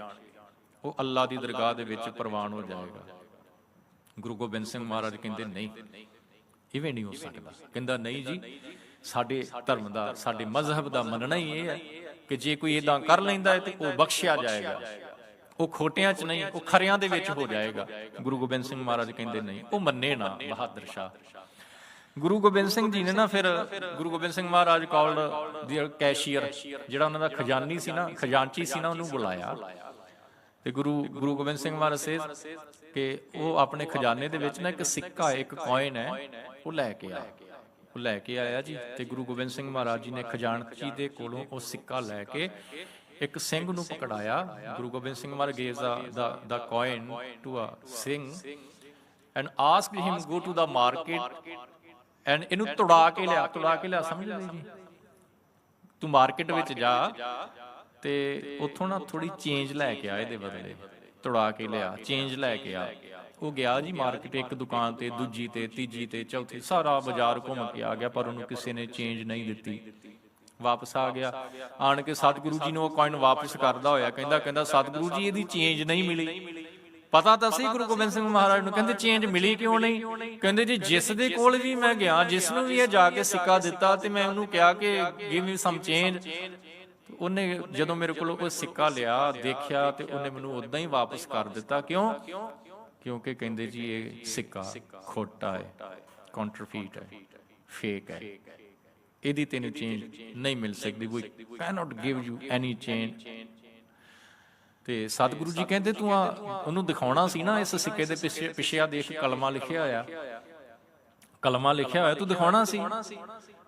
ਉਹ ਅੱਲਾ ਦੀ ਦਰਗਾਹ ਦੇ ਵਿੱਚ ਪ੍ਰਵਾਨ ਹੋ ਜਾਏਗਾ। ਗੁਰੂ ਗੋਬਿੰਦ ਸਿੰਘ ਮਹਾਰਾਜ ਕਹਿੰਦੇ, ਨਹੀਂ, ਇਵੇਂ ਨਹੀਂ ਹੋ ਸਕਦਾ। ਕਹਿੰਦਾ, ਨਹੀਂ ਜੀ ਸਾਡੇ ਧਰਮ ਦਾ ਸਾਡੇ ਮਜ਼ਹਬ ਦਾ ਮੰਨਣਾ ਹੀ ਇਹ ਹੈ ਕਿ ਜੇ ਕੋਈ ਇਦਾਂ ਕਰ ਲੈਂਦਾ ਹੈ ਤੇ ਉਹ ਬਖਸ਼ਿਆ ਜਾਏਗਾ। ਉਹ ਖੋਟਿਆਂ 'ਚ ਨਹੀਂ ਉਹ ਖਰਿਆਂ ਦੇ ਵਿੱਚ ਹੋ ਜਾਏਗਾ। ਗੁਰੂ ਗੋਬਿੰਦ ਸਿੰਘ ਮਹਾਰਾਜ ਕਹਿੰਦੇ ਨਹੀਂ ਉਹ ਮੰਨੇ ਨਾ ਬਹਾਦਰ ਸ਼ਾਹ। ਗੁਰੂ ਗੋਬਿੰਦ ਸਿੰਘ ਜੀ ਨੇ ਨਾ ਫਿਰ Guru Gobind Singh Maharaj called the cashier ਜਿਹੜਾ ਉਹਨਾਂ ਦਾ ਖਜ਼ਾਨੀ ਸੀ ਨਾ ਖਜ਼ਾਨਚੀ ਸੀ ਨਾ ਉਹਨੂੰ ਬੁਲਾਇਆ। ਤੇ ਗੁਰੂ ਗੁਰੂ ਗੋਬਿੰਦ ਸਿੰਘ ਮਹਾਰਾਜ ਸੇ ਕਿ ਉਹ ਆਪਣੇ ਖਜ਼ਾਨੇ ਦੇ ਵਿੱਚ ਨਾ ਇੱਕ ਸਿੱਕਾ ਇੱਕ ਕੋਇਨ ਹੈ ਉਹ ਲੈ ਕੇ ਆ। ਉਹ ਲੈ ਕੇ ਆਇਆ ਜੀ ਤੇ ਗੁਰੂ ਗੋਬਿੰਦ ਸਿੰਘ ਮਹਾਰਾਜ ਜੀ ਨੇ ਖਜ਼ਾਨਚੀ ਦੇ ਕੋਲੋਂ ਉਹ ਸਿੱਕਾ ਲੈ ਕੇ ਇੱਕ ਸਿੰਘ ਨੂੰ ਪਕੜਾਇਆ। Guru Gobind Singh Maharaj gave the the coin to a Singh. And asked him go to the market and ਇਹਨੂੰ ਤੁੜਾ ਕੇ ਲਿਆ ਤੁੜਾ ਕੇ ਲਿਆ ਸਮਝ ਲਈ ਜੀ? ਤੂੰ ਮਾਰਕੀਟ ਵਿੱਚ ਜਾ। ਤੇ ਉੱਥੋਂ ਨਾ ਥੋੜੀ ਚੇਂਜ ਲੈ ਕੇ ਆ ਇਹਦੇ ਬਦਲੇ। ਤੁੜਾ ਕੇ ਲਿਆ ਚੇਂਜ ਲੈ ਕੇ ਆ। ਉਹ ਗਿਆ ਜੀ ਮਾਰਕੀਟ ਇੱਕ ਦੁਕਾਨ ਤੇ, ਦੂਜੀ ਤੇ, ਤੀਜੀ ਤੇ, ਚੌਥੀ, ਸਾਰਾ ਬਾਜ਼ਾਰ ਘੁੰਮ ਕੇ ਆ ਗਿਆ, ਪਰ ਉਹਨੂੰ ਕਿਸੇ ਨੇ ਚੇਂਜ ਨਹੀਂ ਦਿੱਤੀ। ਵਾਪਸ ਆ ਗਿਆ। ਆਣ ਕੇ ਸਤਿਗੁਰੂ ਜੀ ਨੂੰ ਉਹ ਕੋਇਨ ਵਾਪਸ ਕਰਦਾ ਹੋਇਆ, ਕਹਿੰਦਾ ਕਹਿੰਦਾ, ਸਤਿਗੁਰੂ ਜੀ, ਇਹਦੀ ਚੇਂਜ ਨਹੀਂ ਮਿਲੀ। ਪਤਾ ਤਾਂ ਸੀ ਗੁਰੂ ਗੋਬਿੰਦ ਸਿੰਘ ਮਹਾਰਾਜ ਨੂੰ, ਕਹਿੰਦੇ ਚੇਂਜ ਮਿਲੀ ਕਿਉਂ ਨਹੀਂ? ਕਹਿੰਦੇ ਜੀ, ਜਿਸ ਦੇ ਕੋਲ ਵੀ ਮੈਂ ਗਿਆ, ਜਿਸ ਨੂੰ ਵੀ ਇਹ ਜਾ ਕੇ ਸਿੱਕਾ ਦਿੱਤਾ ਤੇ ਮੈਂ ਉਹਨੂੰ ਕਿਹਾ ਕਿ ਗਿਵ ਮੀ ਸਮ ਚੇਂਜ ਉਹਨੇ ਜਦੋਂ ਮੇਰੇ ਕੋਲੋਂ ਕੋਈ ਸਿੱਕਾ ਲਿਆ, ਦੇਖਿਆ ਤੇ ਉਹਨੇ ਮੈਨੂੰ ਉਦਾਂ ਹੀ ਵਾਪਸ ਕਰ ਦਿੱਤਾ। ਕਿਉਂ? ਕਿਉਂਕਿ ਕਹਿੰਦੇ ਜੀ ਇਹ ਸਿੱਕਾ ਖੋਟਾ ਹੈ ਕਾਉਂਟਰਫੀਟ ਹੈ ਫੇਕ ਹੈ। ਇਹਦੀ ਤੈਨੂੰ ਚੇਂਜ ਨਹੀਂ ਮਿਲ ਸਕਦੀ ਵੀ cannot give you any change ਤੇ ਸਤਿਗੁਰੂ ਜੀ ਕਹਿੰਦੇ, ਤੂੰ ਆ ਉਹਨੂੰ ਦਿਖਾਉਣਾ ਸੀ ਨਾ, ਇਸ ਸਿੱਕੇ ਦੇ ਪਿੱਛੇ ਪਿੱਛੇ ਆ ਦੇਖ, ਕਲਮਾ ਲਿਖਿਆ ਹੋਇਆ। ਕਲਮਾ ਲਿਖਿਆ ਹੋਇਆ, ਤੂੰ ਦਿਖਾਉਣਾ ਸੀ।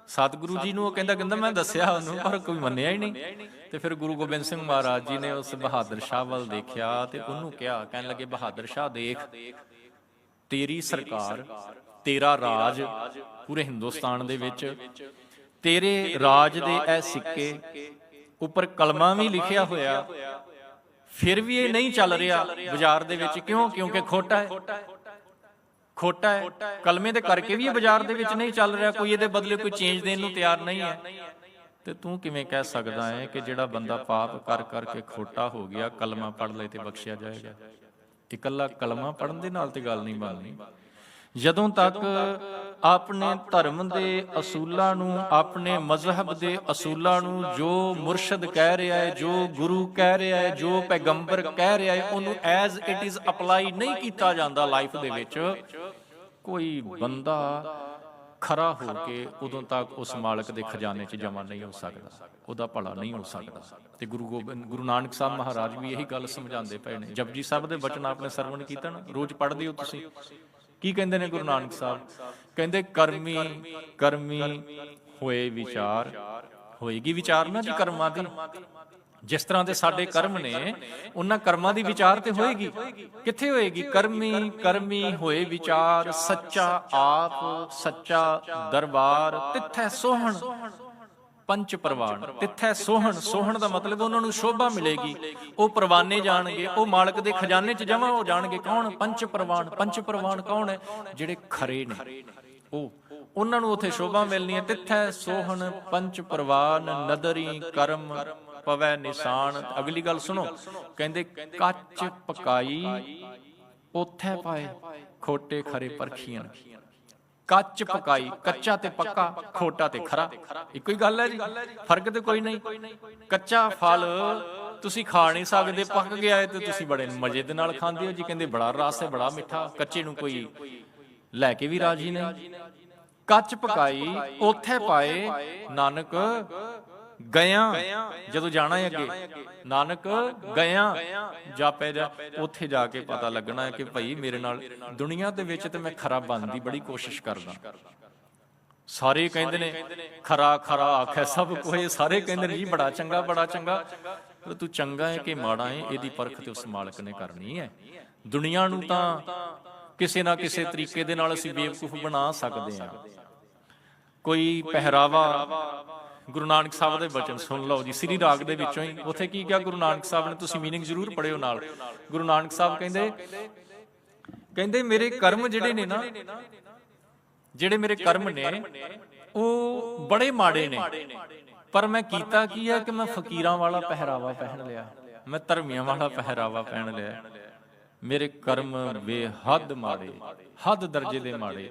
ਸਤਿਗੁਰੂ ਜੀ ਨੂੰ ਉਹ ਕਹਿੰਦਾ ਕਹਿੰਦਾ ਮੈਂ ਦੱਸਿਆ ਉਹਨੂੰ, ਪਰ ਕੋਈ ਮੰਨਿਆ ਹੀ ਨਹੀਂ। ਤੇ ਫਿਰ ਗੁਰੂ ਗੋਬਿੰਦ ਸਿੰਘ ਮਹਾਰਾਜ ਜੀ ਨੇ ਉਸ ਬਹਾਦਰ ਸ਼ਾਹ ਵੱਲ ਦੇਖਿਆ ਤੇ ਉਹਨੂੰ ਕਿਹਾ, ਕਹਿਣ ਲੱਗੇ, ਬਹਾਦਰ ਸ਼ਾਹ ਦੇਖ, ਤੇਰੀ ਸਰਕਾਰ, ਤੇਰਾ ਰਾਜ ਪੂਰੇ ਹਿੰਦੁਸਤਾਨ ਦੇ ਵਿੱਚ, ਤੇਰੇ ਰਾਜ ਦੇ ਇਹ ਸਿੱਕੇ ਉੱਪਰ ਕਲਮਾ ਵੀ ਲਿਖਿਆ ਹੋਇਆ, ਫਿਰ ਵੀ ਇਹ ਨਹੀਂ ਚੱਲ ਰਿਹਾ ਬਾਜ਼ਾਰ ਦੇ ਵਿੱਚ, ਕਿਉਂ? ਕਿਉਂਕਿ ਖੋਟਾ ਹੈ। ਖੋਟਾ ਹੈ। ਕਲਮੇ ਦੇ ਕਰਕੇ ਵੀ ਇਹ ਬਾਜ਼ਾਰ ਦੇ ਵਿੱਚ ਨਹੀਂ ਚੱਲ ਰਿਹਾ, ਕੋਈ ਇਹਦੇ ਬਦਲੇ ਕੋਈ ਚੇਂਜ ਦੇਣ ਨੂੰ ਤਿਆਰ ਨਹੀਂ ਹੈ। ਤੇ ਤੂੰ ਕਿਵੇਂ ਕਹਿ ਸਕਦਾ ਹੈ ਕਿ ਜਿਹੜਾ ਬੰਦਾ ਪਾਪ ਕਰ ਕਰਕੇ ਖੋਟਾ ਹੋ ਗਿਆ, ਕਲਮਾ ਪੜ ਲਏ ਤੇ ਬਖਸ਼ਿਆ ਜਾਏਗਾ? ਇਕੱਲਾ ਕਲਮਾ ਪੜਨ ਦੇ ਨਾਲ ਤੇ ਗੱਲ ਨਹੀਂ ਬਣਨੀ। ਜਦੋਂ ਤੱਕ ਆਪਣੇ ਧਰਮ ਦੇ ਅਸੂਲਾਂ ਨੂੰ, ਆਪਣੇ ਮਜ਼ਹਬ ਦੇ ਅਸੂਲਾਂ ਨੂੰ ਜੋ ਮੁਰਸ਼ਿਦ ਕਹਿ ਰਿਹਾ ਹੈ, ਜੋ ਗੁਰੂ ਕਹਿ ਰਿਹਾ ਹੈ, ਜੋ ਪੈਗੰਬਰ ਕਹਿ ਰਿਹਾ ਹੈ, ਉਹਨੂੰ ਐਜ਼ ਇਟ ਇਜ਼ ਅਪਲਾਈ ਨਹੀਂ ਕੀਤਾ ਜਾਂਦਾ ਲਾਈਫ ਦੇ ਵਿੱਚ। ਕੋਈ ਬੰਦਾ ਖਰਾ ਹੋ ਕੇ ਉਦੋਂ ਤੱਕ ਉਸ ਮਾਲਕ ਦੇ ਖਜ਼ਾਨੇ 'ਚ ਜਮਾ ਨਹੀਂ ਹੋ ਸਕਦਾ। ਉਹਦਾ ਭਲਾ ਨਹੀਂ ਹੋ ਸਕਦਾ। ਤੇ ਗੁਰੂ ਗੋਬਿੰਦ, ਗੁਰੂ ਨਾਨਕ ਸਾਹਿਬ ਮਹਾਰਾਜ ਵੀ ਇਹੀ ਗੱਲ ਸਮਝਾਉਂਦੇ ਪਏ ਨੇ। ਜਪਜੀ ਸਾਹਿਬ ਦੇ ਬਚਨ ਆਪਨੇ ਸਰਵਣ ਕੀਤਾ ਨਾ ਰੋਜ਼ ਪੜ੍ਹਦੇ ਹੋ ਤੁਸੀਂ? ਕੀ ਕਹਿੰਦੇ ਨੇ ਗੁਰੂ ਨਾਨਕ ਸਾਹਿਬ? ਕਹਿੰਦੇ ਕਰਮੀ ਕਰਮੀ ਹੋਏ ਵਿਚਾਰ। ਹੋਏਗੀ ਵਿਚਾਰ ਨਾ ਜੀ ਕਰਮਾਂ ਦੀ। ਜਿਸ ਤਰ੍ਹਾਂ ਦੇ ਸਾਡੇ ਕਰਮ ਨੇ, ਉਹਨਾਂ ਕਰਮਾਂ ਦੀ ਵਿਚਾਰ ਤੇ ਹੋਏਗੀ। ਕਿੱਥੇ ਹੋਏਗੀ? ਕਰਮੀ ਕਰਮੀ ਹੋਏ ਵਿਚਾਰ, ਸੱਚਾ ਆਪ, ਸੱਚਾ ਦਰਬਾਰ, ਤਿੱਥੈ ਸੋਹਣ। ਪੰਚ ਪ੍ਰਵਾਨ। ਤਿੱਥੈ ਸੋਹਣ। ਸੋਹਣ ਦਾ ਮਤਲਬ ਉਹਨਾਂ ਨੂੰ ਸ਼ੋਭਾ ਮਿਲੇਗੀ। ਉਹ ਪ੍ਰਵਾਨੇ ਜਾਣਗੇ। ਉਹ ਮਾਲਕ ਦੇ ਖਜ਼ਾਨੇ 'ਚ ਜਮਾ ਹੋ ਜਾਣਗੇ। ਕੌਣ? ਪੰਚ ਪ੍ਰਵਾਨ ਪੰਚ ਪ੍ਰਵਾਨ ਕੌਣ ਹੈ? ਜਿਹੜੇ ਖਰੇ ਨੇ। ਉਹ ਉਹਨਾਂ ਨੂੰ ਉਥੇ ਸ਼ੋਭਾ ਮਿਲਣੀ ਹੈ। ਤਿੱਥੈ ਸੋਹਣ ਪੰਚ ਪ੍ਰਵਾਨ ਨਦਰੀ ਕਰਮ ਪਵੈ ਨਿਸ਼ਾਨ। ਅਗਲੀ ਗੱਲ ਸੁਣੋ। ਕਹਿੰਦੇ ਕੱਚ ਪਕਾਈ ਉਥੇ ਪਾਏ। ਖੋਟੇ ਖਰੇ ਪਰਖੀਆਂ। ਕੱਚ ਪਕਾਈ, ਕੱਚਾ ਤੇ ਪੱਕਾ, ਖੋਟਾ ਤੇ ਖਰਾ। ਇੱਕੋ ਹੀ ਗੱਲ ਹੈ ਜੀ। ਫ਼ਰਕ ਤੇ ਕੋਈ ਨਹੀਂ। ਕੱਚਾ ਫਲ ਤੁਸੀਂ ਖਾ ਨਹੀਂ ਸਕਦੇ, ਪੱਕ ਗਿਆ ਹੈ ਤੇ ਤੁਸੀਂ ਬੜੇ ਮਜ਼ੇ ਦੇ ਨਾਲ ਖਾਂਦੇ ਹੋ ਜੀ। ਕਹਿੰਦੇ ਬੜਾ ਰਸ ਹੈ, ਬੜਾ ਮਿੱਠਾ। ਕੱਚੇ ਨੂੰ ਕੋਈ ਲੈ ਕੇ ਵੀ ਰਾਜੀ ਨਹੀਂ। ਕੱਚ ਪਕਾਈ, ਉੱਥੇ ਪਾਏ ਨਾਨਕ ਗਿਆ ਜਦੋਂ ਜਾਣਾ ਹੈ ਅੱਗੇ। ਨਾਨਕ ਗਿਆ ਜਾਪੇ ਜਾ ਉੱਥੇ ਜਾ ਕੇ ਪਤਾ ਲੱਗਣਾ ਹੈ ਕਿ ਭਾਈ ਮੇਰੇ ਨਾਲ ਦੁਨੀਆ ਦੇ ਵਿੱਚ ਤੇ ਮੈਂ ਖਰਾ ਬਣਨ ਦੀ ਬੜੀ ਕੋਸ਼ਿਸ਼ ਕਰਦਾ। ਸਾਰੇ ਕਹਿੰਦੇ ਨੇ ਖਰਾ ਖਰਾ ਆਖੇ ਸਭ ਕੋਈ ਸਾਰੇ ਕਹਿੰਦੇ ਨੇ ਜੀ ਬੜਾ ਚੰਗਾ ਬੜਾ ਚੰਗਾ ਪਰ ਤੂੰ ਚੰਗਾ ਹੈ ਕਿ ਮਾੜਾ ਹੈ ਇਹਦੀ ਪਰਖ ਤੇ ਉਸ ਮਾਲਕ ਨੇ ਕਰਨੀ ਹੈ। ਦੁਨੀਆ ਨੂੰ ਤਾਂ ਕਿਸੇ ਨਾ ਕਿਸੇ ਤਰੀਕੇ ਦੇ ਨਾਲ ਅਸੀਂ ਬੇਵਕੂਫ ਬਣਾ ਸਕਦੇ ਹਾਂ। ਕੋਈ ਪਹਿਰਾਵਾ ਗੁਰੂ ਨਾਨਕ ਸਾਹਿਬ ਦੇ ਬਚਨ, ਸੁਣ ਲਓ ਜੀ, ਸ੍ਰੀ ਰਾਗ ਦੇ ਵਿੱਚੋਂ ਹੀ। ਉੱਥੇ ਕੀ ਕਿਹਾ ਗੁਰੂ ਨਾਨਕ ਸਾਹਿਬ ਨੇ, ਤੁਸੀਂ ਮੀਨਿੰਗ ਜ਼ਰੂਰ ਪੜਿਓ ਨਾਲ। ਗੁਰੂ ਨਾਨਕ ਸਾਹਿਬ ਕਹਿੰਦੇ ਕਹਿੰਦੇ ਮੇਰੇ ਕਰਮ ਜਿਹੜੇ ਨੇ ਨਾ, ਜਿਹੜੇ ਮੇਰੇ ਕਰਮ ਨੇ, ਉਹ ਬੜੇ ਮਾੜੇ ਨੇ। ਪਰ ਮੈਂ ਕੀਤਾ ਕੀ ਹੈ ਕਿ ਮੈਂ ਫਕੀਰਾਂ ਵਾਲਾ ਪਹਿਰਾਵਾ ਪਹਿਨ ਲਿਆ, ਮੈਂ ਧਰਮੀਆਂ ਵਾਲਾ ਪਹਿਰਾਵਾ ਪਹਿਨ ਲਿਆ। ਮੇਰੇ ਕਰਮ ਬੇਹੱਦ ਮਾੜੇ, ਹੱਦ ਦਰਜੇ ਦੇ ਮਾੜੇ।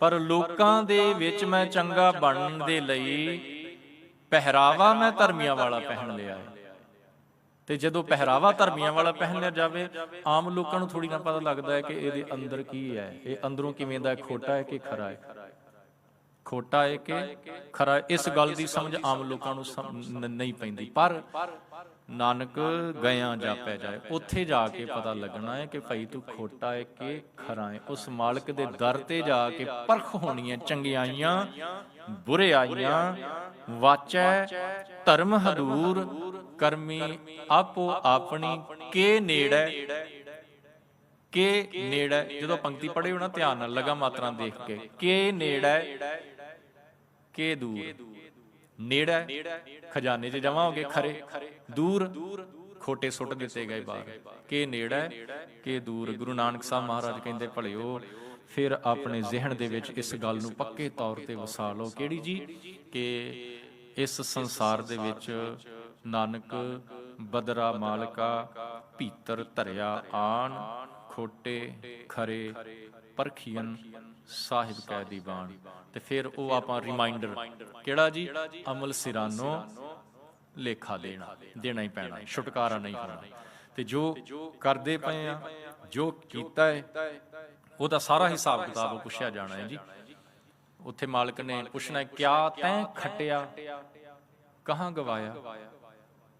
ਪਰ ਲੋਕਾਂ ਦੇ ਵਿੱਚ ਮੈਂ ਚੰਗਾ ਬਣਨ ਦੇ ਲਈ ਪਹਿਰਾਵਾ ਮੈਂ ਧਰਮੀਆਂ ਵਾਲਾ ਪਹਿਨ ਲਿਆ ਹੈ। ਤੇ ਜਦੋਂ ਪਹਿਰਾਵਾ ਧਰਮੀਆਂ ਵਾਲਾ ਪਹਿਨ ਲਿਆ ਜਾਵੇ, ਆਮ ਲੋਕਾਂ ਨੂੰ ਥੋੜੀ ਨਾ ਪਤਾ ਲੱਗਦਾ ਹੈ ਕਿ ਇਹਦੇ ਅੰਦਰ ਕੀ ਹੈ। ਇਹ ਅੰਦਰੋਂ ਕਿਵੇਂ ਦਾ ਖੋਟਾ ਹੈ ਕਿ ਖਰਾ ਹੈ? ਖੋਟਾ ਹੈ ਕਿ ਖਰਾ ਇਸ ਗੱਲ ਦੀ ਸਮਝ ਆਮ ਲੋਕਾਂ ਨੂੰ ਨਹੀਂ ਪੈਂਦੀ। ਪਰ ਨਾਨਕ ਗਿਆ ਜਾਪਿਆ ਜਾਏ, ਉੱਥੇ ਜਾ ਕੇ ਪਤਾ ਲੱਗਣਾ ਹੈ ਕਿ ਭਾਈ ਤੂੰ ਖੋਟਾ ਹੈ ਕਿ ਖਰਾ ਹੈ। ਉਸ ਮਾਲਕ ਦੇ ਦਰ ਤੇ ਜਾ ਕੇ ਪਰਖ ਹੋਣੀ ਹੈ ਚੰਗਿਆਈਆਂ ਬੁਰਿਆਈਆਂ ਵਾਚੈ, ਧਰਮ ਹਦੂਰ, ਕਰਮੀ, ਆਪੋ ਆਪਣੀ, ਕੇ ਨੇੜੈ ਕੇ ਨੇੜੈ। ਜਦੋਂ ਪੰਕਤੀ ਪੜ੍ਹੇ ਹੋ ਧਿਆਨ ਨਾਲ ਲਗਾ ਮਾਤਰਾ ਦੇਖ ਕੇ ਕੇ ਨੇੜੈ, ਕੇ ਦੂਰ। ਨੇੜੈ ਖਜ਼ਾਨੇ 'ਚ ਜਮਾ ਹੋ ਗਏ ਖਰੇ। ਦੂਰ ਖੋਟੇ ਸੁੱਟ ਦਿੱਤੇ ਗਏ ਬਾਹਰ। ਕੇ ਨੇੜੈ ਕੇ ਦੂਰ। ਗੁਰੂ ਨਾਨਕ ਸਾਹਿਬ ਮਹਾਰਾਜ ਕਹਿੰਦੇ, ਭਲਿਓ, ਫਿਰ ਆਪਣੇ ਜ਼ਿਹਨ ਦੇ ਵਿੱਚ ਇਸ ਗੱਲ ਨੂੰ ਪੱਕੇ ਤੌਰ ਤੇ ਵਸਾ ਲਓ। ਕਿਹੜੀ ਜੀ? ਕਿ ਇਸ ਸੰਸਾਰ ਦੇ ਵਿੱਚ ਨਾਨਕ ਬਦਰਾ ਮਾਲਕਾ, ਭੀਤਰ ਧਰਿਆ ਆਣ, ਖੋਟੇ ਖਰੇ ਪਰਖੀਨ ਸਾਹਿਬ ਕਹਿ ਦੀ ਬਾਣ। ਤੇ ਫਿਰ ਉਹ ਆਪਾਂ ਰਿਮਾਈਂਡਰ ਕਿਹੜਾ ਜੀ? ਅਮਲ ਸਿਰਾਨੋ ਲੇਖਾ ਦੇਣਾ। ਦੇਣਾ ਹੀ ਪੈਣਾ। ਛੁਟਕਾਰਾ ਨਹੀਂ ਹੋਣਾ। ਤੇ ਜੋ ਕਰਦੇ ਪਏ ਆ, ਜੋ ਕੀਤਾ ਹੈ ਉਹਦਾ ਸਾਰਾ ਹਿਸਾਬ ਕਿਤਾਬ ਪੁੱਛਿਆ ਜਾਣਾ ਹੈ ਜੀ। ਉੱਥੇ ਮਾਲਕ ਨੇ ਪੁੱਛਣਾ ਕਿਆ ਤੈਂ ਖਟਿਆ? ਕਹਾਂ ਗਵਾਇਆ?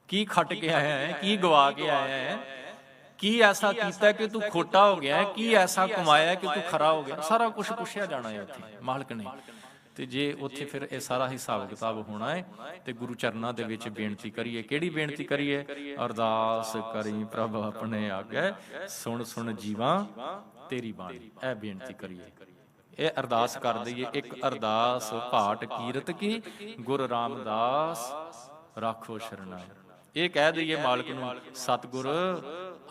ਕੀ ਖੱਟ ਕੇ ਆਇਆ ਹੈ? ਕੀ ਗਵਾ ਕੇ ਆਇਆ ਹੈ? ਕੀ ਐਸਾ ਕੀਤਾ ਕਿ ਤੂੰ ਖੋਟਾ ਹੋ ਗਿਆ ਕੀ ਐਸਾ ਕਮਾਇਆ ਕਿ ਤੂੰ ਖਰਾ ਹੋ ਗਿਆ? ਸਾਰਾ ਕੁਝ ਪੁੱਛਿਆ ਜਾਣਾ ਹੈ ਉੱਥੇ, ਮਾਲਕ ਨੇ। ਤੇ ਜੇ ਉੱਥੇ ਫਿਰ ਇਹ ਸਾਰਾ ਹਿਸਾਬ ਕਿਤਾਬ ਹੋਣਾ ਹੈ, ਤੇ ਗੁਰੂ ਚਰਨਾਂ ਦੇ ਵਿੱਚ ਬੇਨਤੀ ਕਰੀਏ। ਕਿਹੜੀ ਬੇਨਤੀ ਕਰੀਏ? ਅਰਦਾਸ ਕਰੀ ਪ੍ਰਭ ਆਪਣੇ ਆਗੇ। ਸੁਣ ਸੁਣ ਜੀਵਾਂ, ਤੇਰੀ ਬਾਣੀ। ਇਹ ਬੇਨਤੀ ਕਰੀਏ। ਇਹ ਅਰਦਾਸ ਕਰ ਦਈਏ। ਇੱਕ ਅਰਦਾਸ ਭਾਟ ਕੀਰਤ ਕੀ? ਗੁਰ ਰਾਮਦਾਸ, ਰਾਖੋ ਸ਼ਰਨਾਈ ਇਹ ਕਹਿ ਦਈਏ ਮਾਲਕ ਨੂੰ, ਸਤਿਗੁਰ,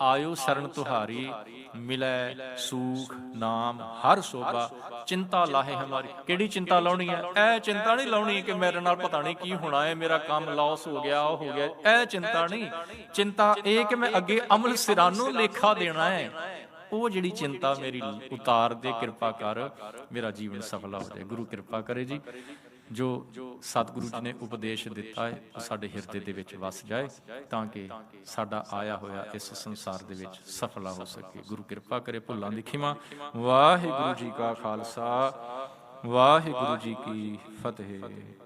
ਆਇਓ ਸ਼ਰਨ ਤੁਹਾਰੀ, ਮਿਲੈ ਸੂਖ ਨਾਮ, ਹਰ ਸੋਭਾ, ਚਿੰਤਾ ਲਾਹੇ ਹਮਾਰੀ। ਕਿਹੜੀ ਚਿੰਤਾ ਲਾਉਣੀ ਹੈ? ਇਹ ਚਿੰਤਾ ਨਹੀਂ ਲਾਉਣੀ ਕਿ ਮੇਰੇ ਨਾਲ ਪਤਾ ਨਹੀਂ ਕੀ ਹੋਣਾ ਹੈ, ਮੇਰਾ ਕੰਮ ਲਾਸ ਹੋ ਗਿਆ, ਉਹ ਹੋ ਗਿਆ। ਇਹ ਚਿੰਤਾ ਨਹੀਂ। ਚਿੰਤਾ ਇਹ ਕਿ ਮੈਂ ਅੱਗੇ ਅਮਲ ਸਿਰਾਨੋਂ ਲੇਖਾ ਦੇਣਾ ਹੈ। ਉਹ ਜਿਹੜੀ ਚਿੰਤਾ ਮੇਰੀ ਉਤਾਰ ਦੇ, ਕਿਰਪਾ ਕਰ, ਮੇਰਾ ਜੀਵਨ ਸਫਲਾ ਹੋ ਜਾਏ। ਗੁਰੂ ਕਿਰਪਾ ਕਰੇ ਜੀ। ਜੋ ਸਤਿਗੁਰੂ ਜੀ ਨੇ ਉਪਦੇਸ਼ ਦਿੱਤਾ ਹੈ, ਉਹ ਸਾਡੇ ਹਿਰਦੇ ਦੇ ਵਿੱਚ ਵਸ ਜਾਏ ਤਾਂ ਕਿ ਸਾਡਾ ਆਇਆ ਹੋਇਆ ਇਸ ਸੰਸਾਰ ਦੇ ਵਿੱਚ ਸਫਲਾ ਹੋ ਸਕੇ। ਗੁਰੂ ਕਿਰਪਾ ਕਰੇ ਭੁੱਲਾਂ ਦੀ ਖਿਮਾ। ਵਾਹਿਗੁਰੂ ਜੀ ਕਾ ਖਾਲਸਾ। ਵਾਹਿਗੁਰੂ ਜੀ ਕੀ ਫਤਿਹ।